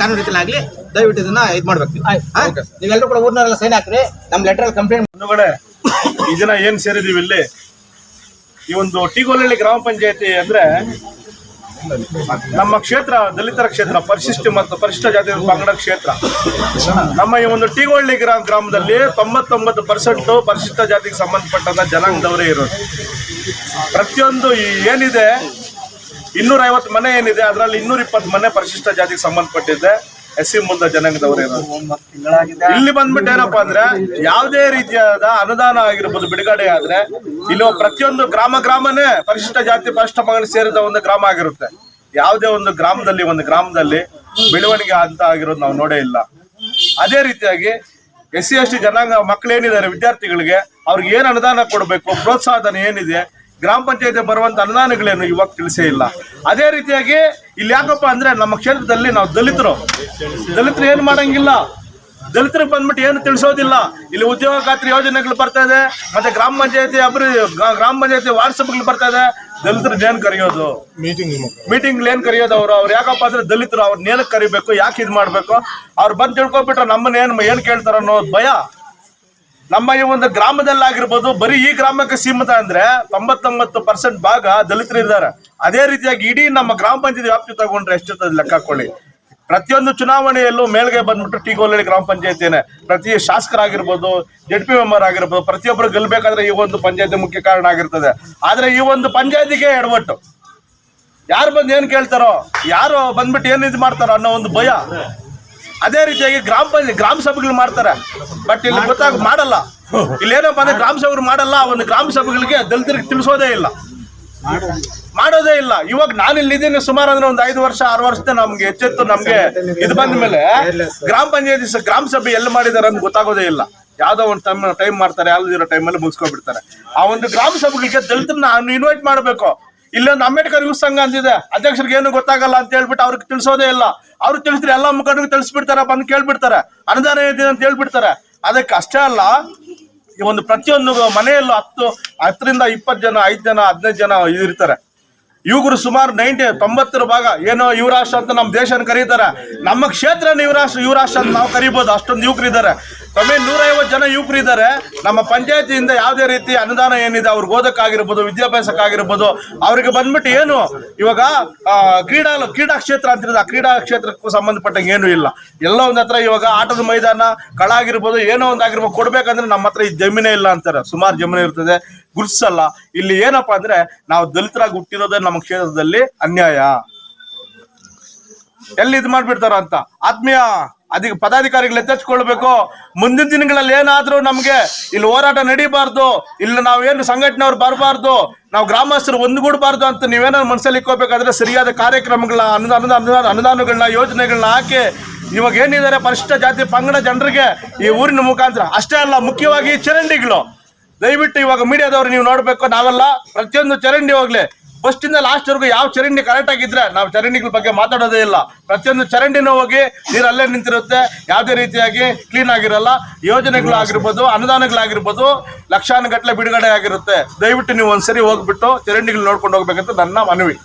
ಕಾನೂನು ರೀತಿಯಲ್ಲಿ ಆಗ್ಲಿ ದಯವಿಟ್ಟು ಇದನ್ನ ಇದು ಮಾಡ್ಬೇಕು? ನೀವೆಲ್ಲರೂ ಕೂಡ ಊರ್ನವರೆಲ್ಲ ಸೈನ್ ಹಾಕ್ರಿ. ನಮ್ಮ ಲೆಟರ್ ಅಲ್ಲಿ ಕಂಪ್ಲೇಂಟ್ ಈ ದಿನ ಏನ್ ಸೇರಿದೀವಿ ಇಲ್ಲಿ? ಈ ಒಂದು ಟೀಗೋಲಹಳ್ಳಿ ಗ್ರಾಮ ಪಂಚಾಯತಿ ಅಂದ್ರೆ ನಮ್ಮ ಕ್ಷೇತ್ರ ದಲಿತರ ಕ್ಷೇತ್ರ ಪರಿಶಿಷ್ಟ ಮತ್ತು ಪರಿಶಿಷ್ಟ ಜಾತಿ ಪಂಗಡ ಕ್ಷೇತ್ರ. ನಮ್ಮ ಈ ಒಂದು ಟೀಗೋಳ್ಳಿ ಗ್ರಾಮ ಗ್ರಾಮದಲ್ಲಿ ತೊಂಬತ್ತೊಂಬತ್ತು ಪರ್ಸೆಂಟ್ ಪರಿಶಿಷ್ಟ ಜಾತಿಗೆ ಸಂಬಂಧಪಟ್ಟಂತ ಜನಾಂಗದವರೇ ಇರೋದು ಪ್ರತಿಯೊಂದು ಏನಿದೆ ಇನ್ನೂರ ಐವತ್ತು ಮನೆ ಏನಿದೆ ಅದರಲ್ಲಿ ಇನ್ನೂರ ಇಪ್ಪತ್ತು ಮನೆ ಪರಿಶಿಷ್ಟ ಜಾತಿಗೆ ಸಂಬಂಧಪಟ್ಟಿದ್ದೆ ಎಸ್ ಸಿ ಮುಂದ ಜನಾಂಗದವರು ಇಲ್ಲಿ ಬಂದ್ಬಿಟ್ಟು ಏನಪ್ಪಾ ಅಂದ್ರೆ ಯಾವುದೇ ರೀತಿಯಾದ ಅನುದಾನ ಆಗಿರ್ಬೋದು ಬಿಡುಗಡೆ ಆದ್ರೆ ಇಲ್ಲಿ ಪ್ರತಿಯೊಂದು ಗ್ರಾಮ ಗ್ರಾಮನೇ ಪರಿಶಿಷ್ಟ ಜಾತಿ ಪರಿಶಿಷ್ಟ ಮಗನ ಸೇರಿದ ಒಂದು ಗ್ರಾಮ ಆಗಿರುತ್ತೆ. ಯಾವುದೇ ಒಂದು ಗ್ರಾಮದಲ್ಲಿ ಒಂದು ಗ್ರಾಮದಲ್ಲಿ ಬೆಳವಣಿಗೆ ಅಂತ ಆಗಿರೋದು ನಾವು ನೋಡೇ ಇಲ್ಲ. ಅದೇ ರೀತಿಯಾಗಿ ಎಸ್ ಸಿ ಎಸ್ ಟಿ ಜನಾಂಗ ಮಕ್ಳು ಏನಿದ್ದಾರೆ ವಿದ್ಯಾರ್ಥಿಗಳಿಗೆ ಅವ್ರಿಗೆ ಏನು ಅನುದಾನ ಕೊಡಬೇಕು ಪ್ರೋತ್ಸಾಹನ ಏನಿದೆ ಗ್ರಾಮ ಪಂಚಾಯತಿ ಬರುವಂತ ಅನುದಾನಗಳೇನು ಇವಾಗ ತಿಳಿಸೇ ಇಲ್ಲ. ಅದೇ ರೀತಿಯಾಗಿ ಇಲ್ಲಿ ಯಾಕಪ್ಪ ಅಂದ್ರೆ ನಮ್ಮ ಕ್ಷೇತ್ರದಲ್ಲಿ ನಾವು ದಲಿತರು. ದಲಿತರು ಏನು ಮಾಡಂಗಿಲ್ಲ. ದಲಿತರಿಗೆ ಬಂದ್ಬಿಟ್ಟು ಏನು ತಿಳಿಸೋದಿಲ್ಲ. ಇಲ್ಲಿ ಉದ್ಯೋಗ ಖಾತ್ರಿ ಯೋಜನೆಗಳು ಬರ್ತಾ ಇದೆ ಮತ್ತೆ ಗ್ರಾಮ ಪಂಚಾಯತಿ ಅಭಿವೃದ್ಧಿ ಗ್ರಾ- ಗ್ರಾಮ ಪಂಚಾಯತಿ ವಾಟ್ಸಪ್ಗಳು ಬರ್ತಾ ಇದೆ. ದಲಿತರು ಏನು ಕರೆಯೋದು? ಮೀಟಿಂಗ್ ಏನ್ ಕರೆಯೋದು ಅವರು? ಅವ್ರು ಯಾಕಪ್ಪ ಅಂದ್ರೆ ದಲಿತರು ಅವ್ರನ್ನ ಏನಕ್ಕೆ ಕರಿಬೇಕು ಯಾಕೆ ಇದು ಮಾಡಬೇಕು? ಅವ್ರು ಬಂದು ತಿಳ್ಕೊಬಿಟ್ರೆ ನಮ್ಮನ್ನ ಏನು ಏನು ಕೇಳ್ತಾರ ಅನ್ನೋದು ಭಯ. ನಮ್ಮ ಈ ಒಂದು ಗ್ರಾಮದಲ್ಲಾಗಿರ್ಬೋದು, ಬರೀ ಈ ಗ್ರಾಮಕ್ಕೆ ಸೀಮಿತ ಅಂದ್ರೆ ತೊಂಬತ್ತೊಂಬತ್ತು ಪರ್ಸೆಂಟ್ ಭಾಗ ದಲಿತರು ಇದ್ದಾರೆ. ಅದೇ ರೀತಿಯಾಗಿ ಇಡೀ ನಮ್ಮ ಗ್ರಾಮ ಪಂಚಾಯತ್ ವ್ಯಾಪ್ತಿ ತಗೊಂಡ್ರೆ ಎಷ್ಟಿರ್ತದೆ ಲೆಕ್ಕ ಹಾಕೊಳ್ಳಿ? ಪ್ರತಿಯೊಂದು ಚುನಾವಣೆಯಲ್ಲೂ ಮೇಲ್ಗೆ ಬಂದ್ಬಿಟ್ಟು ಟೀಗೋಲಹಳ್ಳಿ ಗ್ರಾಮ ಪಂಚಾಯತಿನೇ ಪ್ರತಿ ಶಾಸಕರಾಗಿರ್ಬೋದು ಜಡ್ ಪಿ ಮೆಂಬರ್ ಆಗಿರ್ಬೋದು ಪ್ರತಿಯೊಬ್ಬರು ಗೆಲ್ಲಬೇಕಾದ್ರೆ ಈ ಒಂದು ಪಂಚಾಯತಿ ಮುಖ್ಯ ಕಾರಣ ಆಗಿರ್ತದೆ. ಆದ್ರೆ ಈ ಒಂದು ಪಂಚಾಯತಿಗೆ ಎಡವಟ್ಟು. ಯಾರು ಬಂದು ಏನ್ ಕೇಳ್ತಾರೋ, ಯಾರು ಬಂದ್ಬಿಟ್ಟು ಏನ್ ಇದು ಮಾಡ್ತಾರೋ ಅನ್ನೋ ಒಂದು ಭಯ. ಅದೇ ರೀತಿಯಾಗಿ ಗ್ರಾಮ ಪಂಚಾಯತ್, ಗ್ರಾಮ ಸಭೆಗಳು ಮಾಡ್ತಾರೆ. ಬಟ್ ಇಲ್ಲಿ ಗೊತ್ತಾಗ ಮಾಡಲ್ಲ. ಇಲ್ಲಿ ಏನಪ್ಪ ಅಂದ್ರೆ ಗ್ರಾಮ ಸಭೆಗಳು ಮಾಡಲ್ಲ ಒಂದು ಗ್ರಾಮ ಸಭೆಗಳಿಗೆ ದಲಿತರಿಗೆ ತಿಳಿಸೋದೇ ಇಲ್ಲ. ಮಾಡೋದೇ ಇಲ್ಲ. ಇವಾಗ ನಾನು ಇಲ್ಲಿದ್ದೀನಿ ಸುಮಾರು ಅಂದ್ರೆ ಒಂದು ಐದು ವರ್ಷ, ಆರು ವರ್ಷದ ನಮ್ಗೆ ಎಚ್ಚೆತ್ತು ನಮ್ಗೆ ಇದು ಬಂದ ಮೇಲೆ ಗ್ರಾಮ ಪಂಚಾಯತಿ ಗ್ರಾಮ ಸಭೆ ಎಲ್ಲಿ ಮಾಡಿದಾರೆ ಅಂತ ಗೊತ್ತಾಗೋದೇ ಇಲ್ಲ. ಯಾವ್ದೋ ಒಂದು ಟೈಮ್ ಟೈಮ್ ಮಾಡ್ತಾರೆ, ಯಾವ್ದು ಇರೋ ಟೈಮಲ್ಲಿ ಮುಗಿಸ್ಕೊಬಿಡ್ತಾರೆ ಆ ಒಂದು ಗ್ರಾಮ ಸಭೆಗಳಿಗೆ ದಲಿತರನ್ನ ಇನ್ವೈಟ್ ಮಾಡಬೇಕು. ಇಲ್ಲೊಂದು ಅಂಬೇಡ್ಕರ್ ಯುವ ಸಂಘ ಅಂತಿದೆ ಅಧ್ಯಕ್ಷರಿಗೆ ಏನು ಗೊತ್ತಾಗಲ್ಲ ಅಂತ ಹೇಳ್ಬಿಟ್ಟು ಅವ್ರಿಗೆ ತಿಳಿಸೋದೇ ಇಲ್ಲ. ಅವ್ರು ತಿಳಿಸಿದ್ರೆ ಎಲ್ಲ ಮುಖಂಡರಿಗೆ ತಿಳಿಸ್ಬಿಡ್ತಾರೆ ಬಂದು ಕೇಳ್ಬಿಡ್ತಾರೆ. ಅನುದಾನ ಏನಿದೆ ಅಂತ ಹೇಳ್ಬಿಡ್ತಾರೆ. ಅದಕ್ಕೆ ಅಷ್ಟೇ ಅಲ್ಲ, ಈ ಒಂದು ಪ್ರತಿಯೊಂದು ಮನೆಯಲ್ಲೂ ಹತ್ತು, ಹತ್ತರಿಂದ ಇಪ್ಪತ್ತು ಜನ, ಐದು ಜನ, ಹದಿನೈದು ಜನ ಇರ್ತಾರೆ ಇವರು ಸುಮಾರು ನೈಂಟಿ, ತೊಂಬತ್ತರ ಭಾಗ ಏನೋ ಯುವರಾಷ್ಟ್ರ ಅಂತ ನಮ್ಮ ದೇಶನ ಕರೀತಾರೆ. ನಮ್ಮ ಕ್ಷೇತ್ರನ ಯುವರಾಷ್ಟ್ರ ಯುವರಾಷ್ಟ್ರ ಅಂತ ನಾವು ಕರಿಬೋದು. ಅಷ್ಟೊಂದು ಯುವಕರು ಇದ್ದಾರೆ ಕಮ್ಮಿ ನೂರೈವತ್ತು ಜನ ಯುವಕರು ಇದ್ದಾರೆ. ನಮ್ಮ ಪಂಚಾಯತಿಯಿಂದ ಯಾವುದೇ ರೀತಿ ಅನುದಾನ ಏನಿದೆ, ಅವ್ರಿಗೆ ಓದಕ್ಕಾಗಿರ್ಬೋದು, ವಿದ್ಯಾಭ್ಯಾಸಕ್ಕಾಗಿರ್ಬೋದು, ಅವ್ರಿಗೆ ಬಂದ್ಬಿಟ್ಟು ಏನು, ಇವಾಗ ಕ್ರೀಡಾ ಕ್ರೀಡಾ ಕ್ಷೇತ್ರ ಅಂತಿರೋದು ಆ ಕ್ರೀಡಾ ಕ್ಷೇತ್ರಕ್ಕೂ ಸಂಬಂಧಪಟ್ಟಂಗೆ ಏನು ಇಲ್ಲ. ಎಲ್ಲ ಒಂದ್ ಹತ್ರ ಇವಾಗ ಆಟದ ಮೈದಾನ, ಕಳ ಆಗಿರ್ಬೋದು, ಏನೋ ಒಂದ್ ಆಗಿರ್ಬೋದು, ಕೊಡ್ಬೇಕಂದ್ರೆ ನಮ್ಮ ಹತ್ರ ಈ ಜಮೀನೇ ಇಲ್ಲ ಅಂತಾರೆ. ಸುಮಾರು ಜಮೀನು ಇರ್ತದೆ, ಗುರ್ಸಲ್ಲ. ಇಲ್ಲಿ ಏನಪ್ಪಾ ಅಂದ್ರೆ, ನಾವು ದಲಿತರಾಗಿ ಹುಟ್ಟಿರೋದೇ ನಮ್ಮ ಕ್ಷೇತ್ರದಲ್ಲಿ ಅನ್ಯಾಯ. ಎಲ್ಲಿ ಇದು ಮಾಡ್ಬಿಡ್ತಾರ ಅಂತ? ಆತ್ಮೀಯ ಅಧಿಕ ಪದಾಧಿಕಾರಿಗಳು ಎಚ್ಚೆಚ್ಕೊಳ್ಬೇಕು ಮುಂದಿನ ದಿನಗಳಲ್ಲಿ ಏನಾದ್ರೂ ನಮ್ಗೆ ಇಲ್ಲಿ ಹೋರಾಟ ನಡೀಬಾರ್ದು, ಇಲ್ಲಿ ನಾವೇನು ಸಂಘಟನೆಯವ್ರು ಬರಬಾರ್ದು, ನಾವು ಗ್ರಾಮಸ್ಥರು ಒಂದುಗೂಡಬಾರ್ದು ಅಂತ ನೀವೇನಾದ್ರು ಮನಸ್ಸಲ್ಲಿ ಇಕ್ಕೋಬೇಕಾದ್ರೆ ಸರಿಯಾದ ಕಾರ್ಯಕ್ರಮಗಳನ್ನ, ಅನುದಾನ ಅನುದಾನ ಅನುದಾನಗಳನ್ನ, ಯೋಜನೆಗಳನ್ನ ಹಾಕಿ. ಇವಾಗ ಏನಿದ್ದಾರೆ ಪರಿಶಿಷ್ಟ ಜಾತಿ ಪಂಗಡ ಜನರಿಗೆ ಈ ಊರಿನ ಮುಖಾಂತರ, ಅಷ್ಟೇ ಅಲ್ಲ, ಮುಖ್ಯವಾಗಿ ಚರಂಡಿಗಳು. ದಯವಿಟ್ಟು ಇವಾಗ ಮೀಡಿಯಾದವ್ರು ನೀವು ನೋಡಬೇಕು, ನಾವೆಲ್ಲ ಪ್ರತಿಯೊಂದು ಚರಂಡಿ ಹೋಗ್ಲಿ. ಫಸ್ಟ್ ಇಂದ ಲಾಸ್ಟ್ ವರ್ಗು ಯಾವ ಚರಂಡಿ ಕರೆಕ್ಟ್ ಆಗಿದ್ರೆ ನಾವು ಚರಂಡಿಗಳ ಬಗ್ಗೆ ಮಾತಾಡೋದೇ ಇಲ್ಲ. ಪ್ರತಿಯೊಂದು ಚರಂಡಿನೂ ಹೋಗಿ ನೀರು ಅಲ್ಲೇ ನಿಂತಿರುತ್ತೆ. ಯಾವುದೇ ರೀತಿಯಾಗಿ ಕ್ಲೀನ್ ಆಗಿರಲ್ಲ. ಯೋಜನೆಗಳಾಗಿರ್ಬೋದು ಅನುದಾನಗಳಾಗಿರ್ಬೋದು, ಲಕ್ಷಾನುಗಟ್ಟಲೆ ಬಿಡುಗಡೆ ಆಗಿರುತ್ತೆ. ದಯವಿಟ್ಟು ನೀವು ಒಂದ್ಸರಿ ಹೋಗ್ಬಿಟ್ಟು ಚರಂಡಿಗಳು ನೋಡ್ಕೊಂಡು ಹೋಗ್ಬೇಕಂತ ನನ್ನ ಮನವಿ.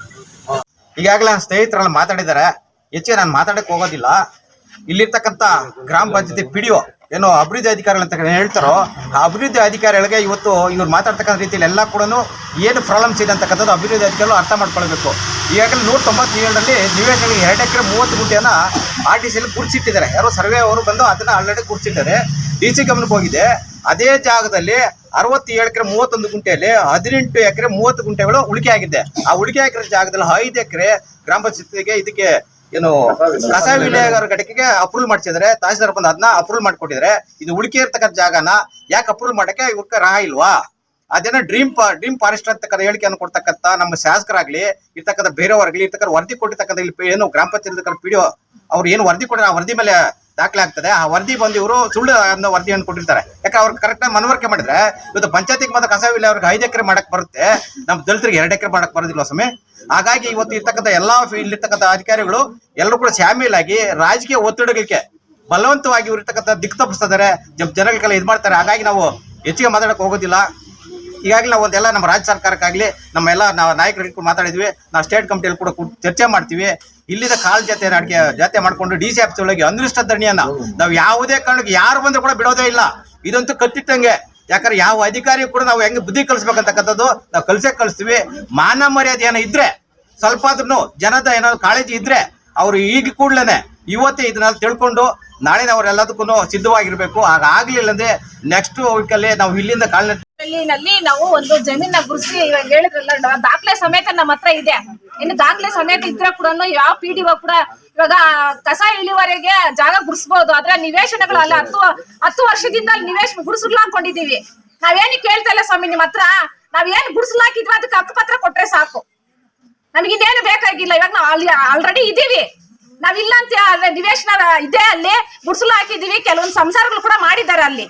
ಈಗಾಗಲೇ ಸ್ನೇಹಿತರಲ್ಲಿ ಮಾತಾಡಿದ್ದಾರೆ. ಹೆಚ್ಚಿಗೆ ನಾನು ಮಾತಾಡಕ್ಕೆ ಹೋಗೋದಿಲ್ಲ. ಇಲ್ಲಿರ್ತಕ್ಕಂಥ ಗ್ರಾಮ ಪಂಚಾಯತಿ ಪಿ ಏನು ಅಭಿವೃದ್ಧಿ ಅಧಿಕಾರಿಗಳು ಅಂತ ಹೇಳ್ತಾರೋ, ಆ ಅಭಿವೃದ್ಧಿ ಅಧಿಕಾರಿಗಳಿಗೆ ಇವತ್ತು ಇವ್ರು ಮಾತಾಡ್ತಕ್ಕಂಥ ರೀತಿಯಲ್ಲಿ ಎಲ್ಲ ಕೂಡ ಏನು ಪ್ರಾಬ್ಲಮ್ಸ್ ಇದೆ ಅಂತಕ್ಕಂಥದ್ದು ಅಭಿವೃದ್ಧಿ ಅಧಿಕಾರಿಗಳು ಅರ್ಥ ಮಾಡ್ಕೊಳ್ಬೇಕು. ಈಗಾಗಲೇ ನೂರ ತೊಂಬತ್ತೇಳರಲ್ಲಿ ನಿವೇಶನಗಳಿಗೆ ಎರಡು ಎಕರೆ ಮೂವತ್ತು ಗುಂಟೆಯನ್ನು ಆರ್ ಟಿ ಸಿಯಲ್ಲಿ ಗುರುತಿಸಿಟ್ಟಿದ್ದಾರೆ ಯಾರೋ ಸರ್ವೆ ಅವರು ಬಂದು ಅದನ್ನು ಆಲ್ರೆಡಿ ಗುರ್ಸಿದ್ದಾರೆ. ಡಿ ಸಿ ಗಮನಕ್ಕೆ ಹೋಗಿದೆ. ಅದೇ ಜಾಗದಲ್ಲಿ ಅರವತ್ತೇಳು ಎಕರೆ ಮೂವತ್ತೊಂದು ಗುಂಟೆಯಲ್ಲಿ ಹದಿನೆಂಟು ಎಕರೆ ಮೂವತ್ತು ಗುಂಟೆಗಳು ಉಳಿಕೆ ಆಗಿದೆ. ಆ ಉಳಿಕೆ ಆಗಿರೋ ಜಾಗದಲ್ಲಿ ಐದು ಎಕರೆ ಗ್ರಾಮ ಪಂಚಾಯತ್ಗೆ ಇದಕ್ಕೆ ಏನು ಕಸ ವಿಲೇಗಾರ ಘಟಕಕ್ಕೆ ಅಪ್ರೂವ್ ಮಾಡಿಸಿದ್ರೆ ತಹಸೀಲ್ದಾರ್ ಬಂದು ಅದನ್ನ ಅಪ್ರೂವ್ ಮಾಡ್ಕೊಟ್ಟಿದ್ರೆ ಇದು ಉಳಿಕೆ ಇರ್ತಕ್ಕಂಥ ಜಾಗನ ಯಾಕೆ ಅಪ್ರೂವ್ ಮಾಡಕ್ಕೆ ಇವ್ಕ ರಾಹ ಇಲ್ವಾ? ಅದೇನೋ ಡ್ರೀಮ್ ಡ್ರೀಮ್ ಫಾರೆಸ್ಟ್ ಅಂತಕ್ಕಂಥ ಹೇಳಿಕೆಯನ್ನು ಕೊಡ್ತಕ್ಕಂಥ ನಮ್ಮ ಶಾಸಕರಾಗ್ಲಿ ಇರ್ತಕ್ಕಂಥ ಬೇರೆಯವರಾಗ್ಲಿ ಇರ್ತಕ್ಕಂಥ ವರದಿ ಕೊಟ್ಟಿರ್ತಕ್ಕಂಥ ಇಲ್ಲಿ ಏನು ಗ್ರಾಮ ಪಂಚಾಯತ್ ಪಿ ಡಿ ಅವ್ರು ಏನು ವರದಿ ಕೊಟ್ಟರೆ ಆ ವರದಿ ಮೇಲೆ ದಾಖಲೆ ಆಗ್ತದೆ ಆ ವರದಿ ಬಂದು ಇವರು ಸುಳ್ಳು ಅನ್ನೋ ವರದಿಯನ್ನು ಕೊಟ್ಟಿರ್ತಾರೆ. ಯಾಕೆ ಅವ್ರಿಗೆ ಕರೆಕ್ಟ್ ಮನವರಿಕೆ ಮಾಡಿದ್ರೆ ಇವತ್ತು ಪಂಚಾಯತಿಗೆ ಬಂದ ಕಸವಿಲ್ಲ ವಿಲೆ ಅವ್ರಿಗೆ ಐದು ಎಕರೆ ಮಾಡಕ್ ಬರುತ್ತೆ. ನಮ್ಮ ದಲಿತರಿಗೆ ಎರಡು ಎಕರೆ ಮಾಡಕ್ ಬರೋದಿಲ್ಲ ಸ್ವಾಮಿ. ಹಾಗಾಗಿ ಇವತ್ತು ಇರ್ತಕ್ಕಂಥ ಎಲ್ಲಾ ಫೀಲ್ಡ್ ಇಲ್ಲಿರ್ತಕ್ಕಂಥ ಅಧಿಕಾರಿಗಳು ಎಲ್ಲರೂ ಕೂಡ ಶಾಮೀಲಾಗಿ ರಾಜಕೀಯ ಒತ್ತಡಗಳಿಗೆ ಬಲವಂತವಾಗಿ ಇವ್ರು ಇರ್ತಕ್ಕಂಥ ದಿಕ್ಕು ತಪ್ಪಿಸ್ತಿದ್ದಾರೆ ಜನಗಳಿಗೆಲ್ಲ ಇದು ಮಾಡ್ತಾರೆ. ಹಾಗಾಗಿ ನಾವು ಹೆಚ್ಚಿಗೆ ಮಾತಾಡಕ್ಕೆ ಹೋಗೋದಿಲ್ಲ. ಈಗಾಗಲೇ ನಾವು ಒಂದೆಲ್ಲ ನಮ್ಮ ರಾಜ್ಯ ಸರ್ಕಾರಕ್ಕಾಗಲಿ ನಮ್ಮ ಎಲ್ಲ ನಾವು ನಾಯಕರಿಗೆ ಮಾತಾಡಿದ್ವಿ. ನಾವು ಸ್ಟೇಟ್ ಕಮಿಟಿಯಲ್ಲಿ ಕೂಡ ಚರ್ಚೆ ಮಾಡ್ತೀವಿ. ಇಲ್ಲಿದ ಕಾಲ್ ಜತೆ ಅಡಿಕೆ ಜತೆ ಮಾಡ್ಕೊಂಡು ಡಿ ಸಿ ಆಫೀಸ್ ಒಳಗೆ ಅನಿಷ್ಟ ಧರಣಿಯನ್ನ ನಾವು ಯಾವುದೇ ಕಾರಣಕ್ಕೆ ಯಾರು ಬಂದ್ರು ಕೂಡ ಬಿಡೋದೇ ಇಲ್ಲ. ಇದಂತೂ ಕಟ್ಟಿಟ್ಟಂಗೆ. ಯಾಕಂದ್ರೆ ಯಾವ ಅಧಿಕಾರಿ ಕೂಡ ನಾವು ಹೆಂಗೆ ಬುದ್ಧಿ ಕಲಿಸ್ಬೇಕಂತಕ್ಕಂಥದ್ದು ನಾವು ಕಲ್ಸೇ ಕಲಿಸ್ತೀವಿ. ಮಾನ ಮರ್ಯಾದೆ ಏನೋ ಇದ್ರೆ ಸ್ವಲ್ಪ ಆದ್ರೂ ಜನದ ಏನಾದ್ರು ಕಾಳಜಿ ಇದ್ರೆ ಅವರು ಈಗ ಕೂಡ್ಲೇನೆ ಇವತ್ತೇ ಇದನ್ನ ತಿಳ್ಕೊಂಡು ನಾಳೆ ಅವರೆಲ್ಲದಕ್ಕೂ ಸಿದ್ಧವಾಗಿರ್ಬೇಕು. ಹಾಗಾಗ್ಲಿಲ್ಲಂದ್ರೆ ನೆಕ್ಸ್ಟ್ ವೀಕಲ್ಲಿ ನಾವು ಇಲ್ಲಿಂದ ಕಾಲ್ನಟ್ಟಿ ನಲ್ಲಿ ನಾವು ಒಂದು ಜಮೀನ ಗುರುಸಿ ಇವಾಗ ಹೇಳಿದ್ರಲ್ಲ ದಾಖಲೆ ಸಮೇತ ನಮ್ಮ ಹತ್ರ ಇದೆ. ಇನ್ನು ದಾಖಲೆ ಸಮೇತ ಇದ್ರೆ ಕೂಡ ಯಾವ ಪಿ ಕೂಡ ಇವಾಗ ಕಸ ಇಳಿವರೆಗೆ ಜಾಗ ಗುಡಿಸ್ಬೋದು ಆದ್ರೆ ನಿವೇಶನಗಳು ಅಲ್ಲ ಹತ್ತು ಹತ್ತು ವರ್ಷದಿಂದ ನಿವೇಶನ ಗುಡಿಸ್ಲಾಕೊಂಡಿದೀವಿ ನಾವೇನು ಕೇಳ್ತಾ ಇಲ್ಲ ಸ್ವಾಮಿ ನಿಮ್ ಹತ್ರ? ನಾವೇನ್ ಗುಡಿಸ್ಲಾಕಿದ್ವಿ ಅದಕ್ಕೆ ಹಕ್ಕುಪತ್ರ ಕೊಟ್ರೆ ಸಾಕು. ನಮಗಿನ್ನೇನು ಬೇಕಾಗಿಲ್ಲ. ಇವಾಗ ನಾವು ಅಲ್ಲಿ ಆಲ್ರೆಡಿ ಇದೀವಿ ನಾವಿಲ್ಲ ಅಂತ ನಿವೇಶನ ಇದೆ ಅಲ್ಲಿ ಗುಡಿಸಲು ಹಾಕಿದೀವಿ ಕೆಲವೊಂದು ಸಂಸಾರಗಳು ಕೂಡ ಮಾಡಿದ್ದಾರೆ ಅಲ್ಲಿ.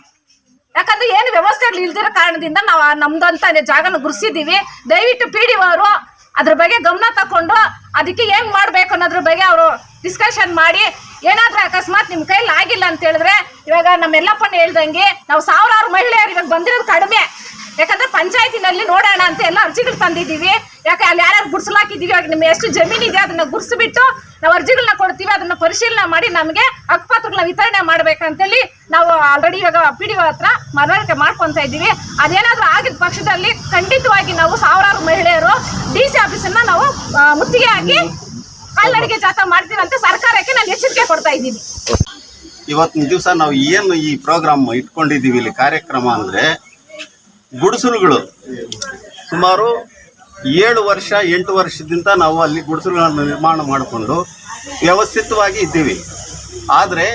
ಯಾಕಂದ್ರೆ ಏನು ವ್ಯವಸ್ಥೆಗಳು ಇಲ್ದಿರೋ ಕಾರಣದಿಂದ ನಾವು ನಮ್ದಂತ ಜಾಗನ ಗುರ್ಸಿದೀವಿ ದಯವಿಟ್ಟು ಪಿ ಡಿ ಅವರು ಅದ್ರ ಬಗ್ಗೆ ಗಮನ ತಕೊಂಡು ಅದಕ್ಕೆ ಏನ್ ಮಾಡ್ಬೇಕು ಅನ್ನೋದ್ರ ಬಗ್ಗೆ ಅವರು ಡಿಸ್ಕಷನ್ ಮಾಡಿ. ಏನಾದ್ರೂ ಅಕಸ್ಮಾತ್ ನಿಮ್ ಕೈಲಿ ಆಗಿಲ್ಲ ಅಂತ ಹೇಳಿದ್ರೆ ಇವಾಗ ನಮ್ಮೆಲ್ಲಪ್ಪನ ಹೇಳ್ದಂಗೆ ನಾವು ಸಾವಿರಾರು ಮಹಿಳೆಯರು ಇವಾಗ ಬಂದಿರೋದು ಕಡಿಮೆ. ಯಾಕಂದ್ರೆ ಪಂಚಾಯತಿನಲ್ಲಿ ನೋಡೋಣ ಅಂತ ಎಲ್ಲ ಅರ್ಜಿಗಳು ತಂದಿದ್ದೀವಿ. ಯಾಕೆ ಅಲ್ಲಿ ಯಾರ್ಯಾರು ಗುಡ್ಸಲಾಕಿದ್ದೀವಿ, ಇವಾಗ ನಿಮ್ಗೆ ಎಷ್ಟು ಜಮೀನಿದೆ ಅದನ್ನ ಗುಡ್ಸ್ಬಿಟ್ಟು ನಾವು ಅರ್ಜಿಗಳನ್ನ ಕೊಡ್ತೀವಿ, ಅದನ್ನ ಪರಿಶೀಲನೆ ಮಾಡಿ ನಮಗೆ ಹಕ್ಕುಪತ್ರಗಳನ್ನ ವಿತರಣೆ ಮಾಡ್ಬೇಕಂತೇಳಿ ನಾವು ಆಲ್ರೆಡಿ ಇವಾಗ ಪಿ ಡಿ ಹತ್ರ ಮನವರಿಕೆ ಮಾಡ್ಕೊತಾ ಇದ್ದೀವಿ. ಅದೇನಾದ್ರೂ ಆಗಿದ ಪಕ್ಷದಲ್ಲಿ ಖಂಡಿತವಾಗಿ ನಾವು ಸಾವಿರಾರು ಮಹಿಳೆಯರು ಡಿ ಸಿ ಆಫೀಸನ್ನ ನಾವು ಮುತ್ತಿಗೆ ಹಾಕಿ ಕಾಲ್ನಡಿಗೆ ಜಾಥಾ ಮಾಡ್ತೀವಿ ಅಂತ ಸರ್ಕಾರಕ್ಕೆ ನಾನು ಎಚ್ಚರಿಕೆ ಕೊಡ್ತಾ ಇದ್ದೀನಿ ಇವತ್ತಿನ ದಿವಸ ನಾವು ಏನು ಈ ಪ್ರೋಗ್ರಾಮ್ ಇಟ್ಕೊಂಡಿದ್ದೀವಿ, ಇಲ್ಲಿ ಕಾರ್ಯಕ್ರಮ ಅಂದರೆ ಗುಡಿಸಲುಗಳು. ಸುಮಾರು ಏಳು ವರ್ಷ, ಎಂಟು ವರ್ಷದಿಂದ ನಾವು ಅಲ್ಲಿ ಗುಡಿಸಲುಗಳನ್ನು ನಿರ್ಮಾಣ ಮಾಡಿಕೊಂಡು ವ್ಯವಸ್ಥಿತವಾಗಿ ಇದ್ದೀವಿ. ಆದರೆ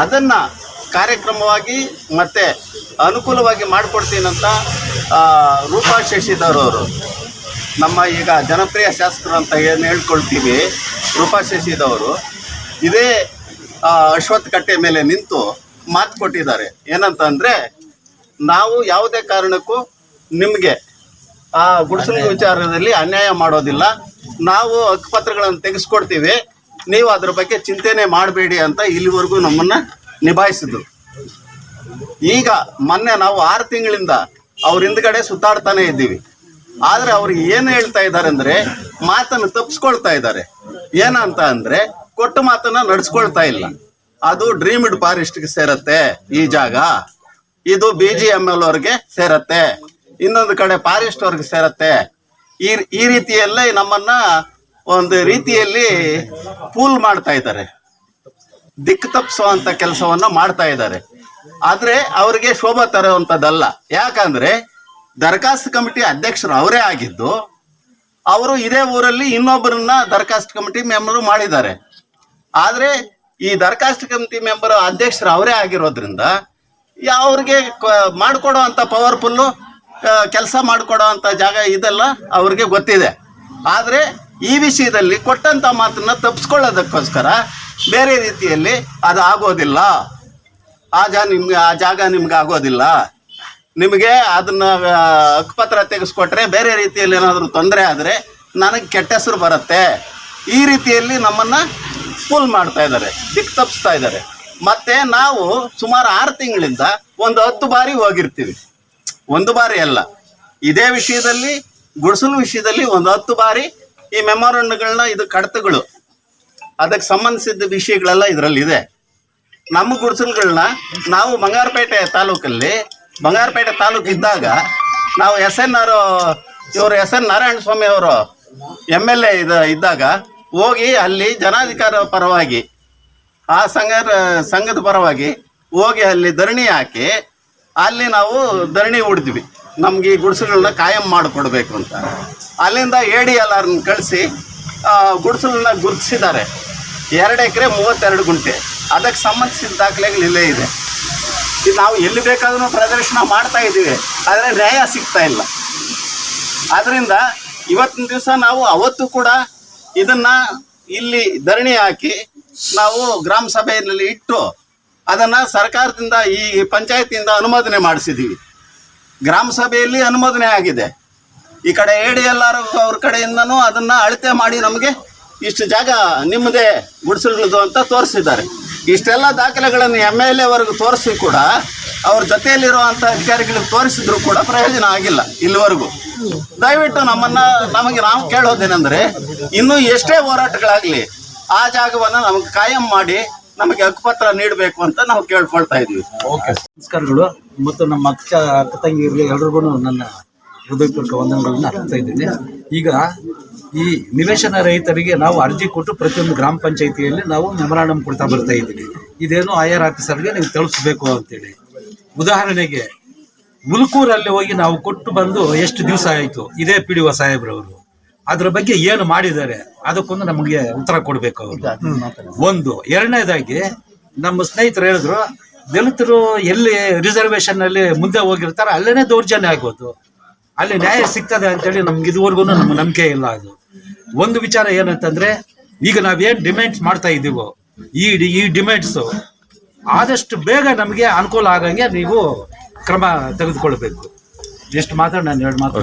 ಅದನ್ನು ಕಾರ್ಯಕ್ರಮವಾಗಿ ಮತ್ತು ಅನುಕೂಲವಾಗಿ ಮಾಡಿಕೊಡ್ತೀನಂತ ರೂಪಾ ಶಶಿಧರ್ ಅವರು ನಮ್ಮ ಈಗ ಜನಪ್ರಿಯ ಶಾಸಕರು ಅಂತ ಏನು ಹೇಳ್ಕೊಳ್ತೀವಿ ರೂಪಾ ಶಶಿಧವರು ಇದೇ ಅಶ್ವತ್ಥ ಕಟ್ಟೆ ಮೇಲೆ ನಿಂತು ಮಾತು ಕೊಟ್ಟಿದ್ದಾರೆ. ಏನಂತಂದರೆ ನಾವು ಯಾವುದೇ ಕಾರಣಕ್ಕೂ ನಿಮಗೆ ಆ ಗುಡಿಸಲು ವಿಚಾರದಲ್ಲಿ ಅನ್ಯಾಯ ಮಾಡೋದಿಲ್ಲ. ನಾವು ಹಕ್ಕುಪತ್ರಗಳನ್ನು ತೆಗೆಸ್ಕೊಡ್ತೀವಿ. ನೀವು ಅದ್ರ ಬಗ್ಗೆ ಚಿಂತೆನೆ ಮಾಡಬೇಡಿ ಅಂತ ಇಲ್ಲಿವರೆಗೂ ನಮ್ಮನ್ನು ನಿಭಾಯಿಸಿದ್ರು. ಈಗ ಮೊನ್ನೆ ನಾವು ಆರು ತಿಂಗಳಿಂದ ಅವ್ರ ಹಿಂದ್ಗಡೆ ಸುತ್ತಾಡ್ತಾನೆ ಇದ್ದೀವಿ. ಆದರೆ ಅವ್ರು ಏನು ಹೇಳ್ತಾ ಇದ್ದಾರೆ ಅಂದ್ರೆ ಮಾತನ್ನು ತಪ್ಪಿಸ್ಕೊಳ್ತಾ ಇದ್ದಾರೆ. ಏನಂತ ಅಂದರೆ ಕೊಟ್ಟ ಮಾತನ್ನ ನಡೆಸ್ಕೊಳ್ತಾ ಇಲ್ಲ. ಅದು ಡ್ರೀಮ್ಡ್ ಫಾರೆಸ್ಟ್ಗೆ ಸೇರತ್ತೆ ಈ ಜಾಗ. ಇದು ಬಿ ಜಿ ಎಂ ಎಲ್ ಅವ್ರಿಗೆ ಸೇರತ್ತೆ. ಇನ್ನೊಂದು ಕಡೆ ಫಾರೆಸ್ಟ್ ಅವ್ರಿಗೆ ಸೇರತ್ತೆ. ಈ ಈ ರೀತಿಯಲ್ಲೇ ನಮ್ಮನ್ನ ಒಂದು ರೀತಿಯಲ್ಲಿ ಪೂಲ್ ಮಾಡ್ತಾ ಇದ್ದಾರೆ. ದಿಕ್ಕು ತಪ್ಪಿಸುವಂತ ಕೆಲಸವನ್ನ ಮಾಡ್ತಾ ಇದ್ದಾರೆ. ಆದ್ರೆ ಅವರಿಗೆ ಶೋಭಾ ತರುವಂತದ್ದಲ್ಲ. ಯಾಕಂದ್ರೆ ದರಖಾಸ್ತು ಕಮಿಟಿ ಅಧ್ಯಕ್ಷರು ಅವರೇ ಆಗಿದ್ದು, ಅವರು ಇದೇ ಊರಲ್ಲಿ ಇನ್ನೊಬ್ಬರನ್ನ ದರಖಾಸ್ತು ಕಮಿಟಿ ಮೆಂಬರು ಮಾಡಿದ್ದಾರೆ. ಆದ್ರೆ ಈ ದರಖಾಸ್ತು ಕಮಿಟಿ ಮೆಂಬರ್ ಅಧ್ಯಕ್ಷರು ಅವರೇ ಆಗಿರೋದ್ರಿಂದ ಅವ್ರಿಗೆ ಮಾಡಿಕೊಡೋ ಅಂಥ ಪವರ್ಫುಲ್ಲು ಕೆಲಸ ಮಾಡಿಕೊಡೋ ಅಂಥ ಜಾಗ ಇದೆಲ್ಲ ಅವ್ರಿಗೆ ಗೊತ್ತಿದೆ. ಆದರೆ ಈ ವಿಷಯದಲ್ಲಿ ಕೊಟ್ಟಂತ ಮಾತನ್ನು ತಪ್ಪಿಸ್ಕೊಳ್ಳೋದಕ್ಕೋಸ್ಕರ ಬೇರೆ ರೀತಿಯಲ್ಲಿ ಅದು ಆಗೋದಿಲ್ಲ. ಆ ಜಾ ನಿಮ್ಗೆ, ಆ ಜಾಗ ನಿಮ್ಗೆ ಆಗೋದಿಲ್ಲ. ನಿಮಗೆ ಅದನ್ನ ಹಕ್ಕುಪತ್ರ ತೆಗೆಸ್ಕೊಟ್ರೆ ಬೇರೆ ರೀತಿಯಲ್ಲಿ ಏನಾದರೂ ತೊಂದರೆ ಆದರೆ ನನಗೆ ಕೆಟ್ಟ ಹೆಸರು ಬರುತ್ತೆ. ಈ ರೀತಿಯಲ್ಲಿ ನಮ್ಮನ್ನು ಫುಲ್ ಮಾಡ್ತಾ ಇದ್ದಾರೆ ದಿಕ್ಕು ತಪ್ಪಿಸ್ತಾ ಇದ್ದಾರೆ. ಮತ್ತೆ ನಾವು ಸುಮಾರು ಆರು ತಿಂಗಳಿಂದ ಒಂದು ಹತ್ತು ಬಾರಿ ಹೋಗಿರ್ತೀವಿ. ಒಂದು ಬಾರಿ ಅಲ್ಲ. ಇದೇ ವಿಷಯದಲ್ಲಿ, ಗುಡಿಸಲು ವಿಷಯದಲ್ಲಿ ಒಂದು ಹತ್ತು ಬಾರಿ ಈ ಮೆಮೊರಂಡಗಳನ್ನ ಇದು ಕಡತಗಳು. ಅದಕ್ಕೆ ಸಂಬಂಧಿಸಿದ ವಿಷಯಗಳೆಲ್ಲ ಇದರಲ್ಲಿ ಇದೆ ನಮ್ಮ ಗುಡಿಸಲುಗಳನ್ನ ನಾವು ಬಂಗಾರಪೇಟೆ ತಾಲೂಕಲ್ಲಿ, ಬಂಗಾರಪೇಟೆ ತಾಲೂಕು ಇದ್ದಾಗ ನಾವು ಎಸ್ ಎನ್ ಆರ್ ಇವರು ಎಸ್ ಎನ್ ನಾರಾಯಣ ಸ್ವಾಮಿ ಅವರು ಎಂ ಎಲ್ ಎ ಇದ ಇದ್ದಾಗ ಹೋಗಿ ಅಲ್ಲಿ ಜನಾಧಿಕಾರ ಪರವಾಗಿ ಆ ಸಂಘ, ಸಂಘದ ಪರವಾಗಿ ಹೋಗಿ ಅಲ್ಲಿ ಧರಣಿ ಹಾಕಿ ಅಲ್ಲಿ ನಾವು ಧರಣಿ ಹೊಡೆದ್ವಿ. ನಮ್ಗೆ ಈ ಗುಡಿಸಲನ್ನ ಕಾಯಂ ಮಾಡಿಕೊಡ್ಬೇಕು ಅಂತ. ಅಲ್ಲಿಂದ ಎ ಡಿ ಎಲ್ ಆರ್ನ ಕಳಿಸಿ ಗುಡಿಸಲನ್ನ ಗುರುತಿಸಿದ್ದಾರೆ. ಎರಡು ಎಕರೆ ಮೂವತ್ತೆರಡು ಗುಂಟೆ. ಅದಕ್ಕೆ ಸಂಬಂಧಿಸಿದ ದಾಖಲೆಗಳು ಇಲ್ಲೇ ಇದೆ. ನಾವು ಎಲ್ಲಿ ಬೇಕಾದ್ರೂ ಪ್ರದರ್ಶನ ಮಾಡ್ತಾ ಇದ್ದೀವಿ. ಆದರೆ ನ್ಯಾಯ ಸಿಗ್ತಾ ಇಲ್ಲ. ಆದ್ದರಿಂದ ಇವತ್ತಿನ ದಿವಸ ನಾವು ಅವತ್ತು ಕೂಡ ಇದನ್ನ ಇಲ್ಲಿ ಧರಣಿ ಹಾಕಿ ನಾವು ಗ್ರಾಮ ಸಭೆಯಲ್ಲಿ ಇಟ್ಟು ಅದನ್ನ ಸರ್ಕಾರದಿಂದ ಈ ಪಂಚಾಯತಿಯಿಂದ ಅನುಮೋದನೆ ಮಾಡಿಸಿದ್ದೀವಿ ಗ್ರಾಮ ಸಭೆಯಲ್ಲಿ ಅನುಮೋದನೆ ಆಗಿದೆ. ಈ ಕಡೆ ಎ ಡಿ ಎಲ್ ಆರ್ ಅವ್ರ ಕಡೆಯಿಂದನೂ ಅದನ್ನ ಅಳತೆ ಮಾಡಿ ನಮಗೆ ಇಷ್ಟು ಜಾಗ ನಿಮ್ಮದೇ ಗುಡಿಸಲುಗಳದು ಅಂತ ತೋರಿಸಿದ್ದಾರೆ. ಇಷ್ಟೆಲ್ಲ ದಾಖಲೆಗಳನ್ನು ಎಂ ಎಲ್ ಎವರೆಗೂ ತೋರಿಸಿ ಕೂಡ ಅವ್ರ ಜೊತೆಯಲ್ಲಿರುವಂತ ಅಧಿಕಾರಿಗಳಿಗೆ ತೋರಿಸಿದ್ರು ಕೂಡ ಪ್ರಯೋಜನ ಆಗಿಲ್ಲ ಇಲ್ಲಿವರೆಗೂ. ದಯವಿಟ್ಟು ನಮ್ಮನ್ನ, ನಮಗೆ ನಾವು ಕೇಳೋದೇನೆಂದ್ರೆ, ಇನ್ನೂ ಎಷ್ಟೇ ಹೋರಾಟಗಳಾಗ್ಲಿ ಆ ಜಾಗವನ್ನ ನಮಗೆ ಕಾಯಂ ಮಾಡಿ ನಮಗೆ ಹಕ್ಕುಪತ್ರ ನೀಡಬೇಕು ಅಂತ ನಾವು ಕೇಳ್ಕೊಳ್ತಾ ಇದ್ವಿ. ನಮಸ್ಕಾರಗಳು. ಮತ್ತು ನಮ್ಮ ಅಕ್ಕ ಅಕ್ಕ ತಂಗಿಯರಿಗೆ ಎಲ್ರಿಗೂ ನನ್ನ ಹೃದಯಪೂರ್ವಕ ವಂದನೆಗಳನ್ನ ಅರ್ಪಿಸ್ತಾ ಇದ್ದೀನಿ. ಈಗ ಈ ನಿವೇಶನ ರೈತರಿಗೆ ನಾವು ಅರ್ಜಿ ಕೊಟ್ಟು ಪ್ರತಿಯೊಂದು ಗ್ರಾಮ ಪಂಚಾಯಿತಿಯಲ್ಲಿ ನಾವು ಮೆಮರಾಂಡಮ್ ಕೊಡ್ತಾ ಬರ್ತಾ ಇದ್ದೀವಿ. ಇದೇನು ಆರ್ ಆಫೀಸರ್ಗೆ ನೀವು ತಿಳಿಸ್ಬೇಕು ಅಂತೇಳಿ. ಉದಾಹರಣೆಗೆ ಮುಲ್ಕೂರಲ್ಲಿ ಹೋಗಿ ನಾವು ಕೊಟ್ಟು ಬಂದು ಎಷ್ಟು ದಿವಸ ಆಯಿತು? ಇದೇ ಪಿ ಡಿ ಒ ಸಾಹೇಬ್ರವರು. ಅದ್ರ ಬಗ್ಗೆ ಏನು ಮಾಡಿದ್ದಾರೆ? ಅದಕ್ಕೊಂದು ನಮಗೆ ಉತ್ತರ ಕೊಡಬೇಕು ಅವರು. ಒಂದು ಎರಡನೇದಾಗಿ ನಮ್ಮ ಸ್ನೇಹಿತರು ಹೇಳಿದ್ರು ದಲಿತರು ಎಲ್ಲಿ ರಿಸರ್ವೇಶನ್ ಅಲ್ಲಿ ಮುಂದೆ ಹೋಗಿರ್ತಾರೆ ಅಲ್ಲೇನೆ ದೌರ್ಜನ್ಯ ಆಗೋದು. ಅಲ್ಲಿ ನ್ಯಾಯ ಸಿಗ್ತದೆ ಅಂತೇಳಿ ನಮ್ಗೆ ಇದುವರೆಗೂ ನಮ್ಗೆ ನಂಬಿಕೆ ಇಲ್ಲ ಅದು. ಒಂದು ವಿಚಾರ ಏನಂತಂದ್ರೆ ಈಗ ನಾವೇನ್ ಡಿಮ್ಯಾಂಡ್ಸ್ ಮಾಡ್ತಾ ಇದ್ದೀವೋ ಈ ಈ ಡಿಮ್ಯಾಂಡ್ಸ್ ಆದಷ್ಟು ಬೇಗ ನಮಗೆ ಅನುಕೂಲ ಆಗಂಗೆ ನೀವು ಕ್ರಮ ತೆಗೆದುಕೊಳ್ಬೇಕು. ಎಷ್ಟು ಮಾತ್ರ ನಾನು ಎರಡು ಮಾತು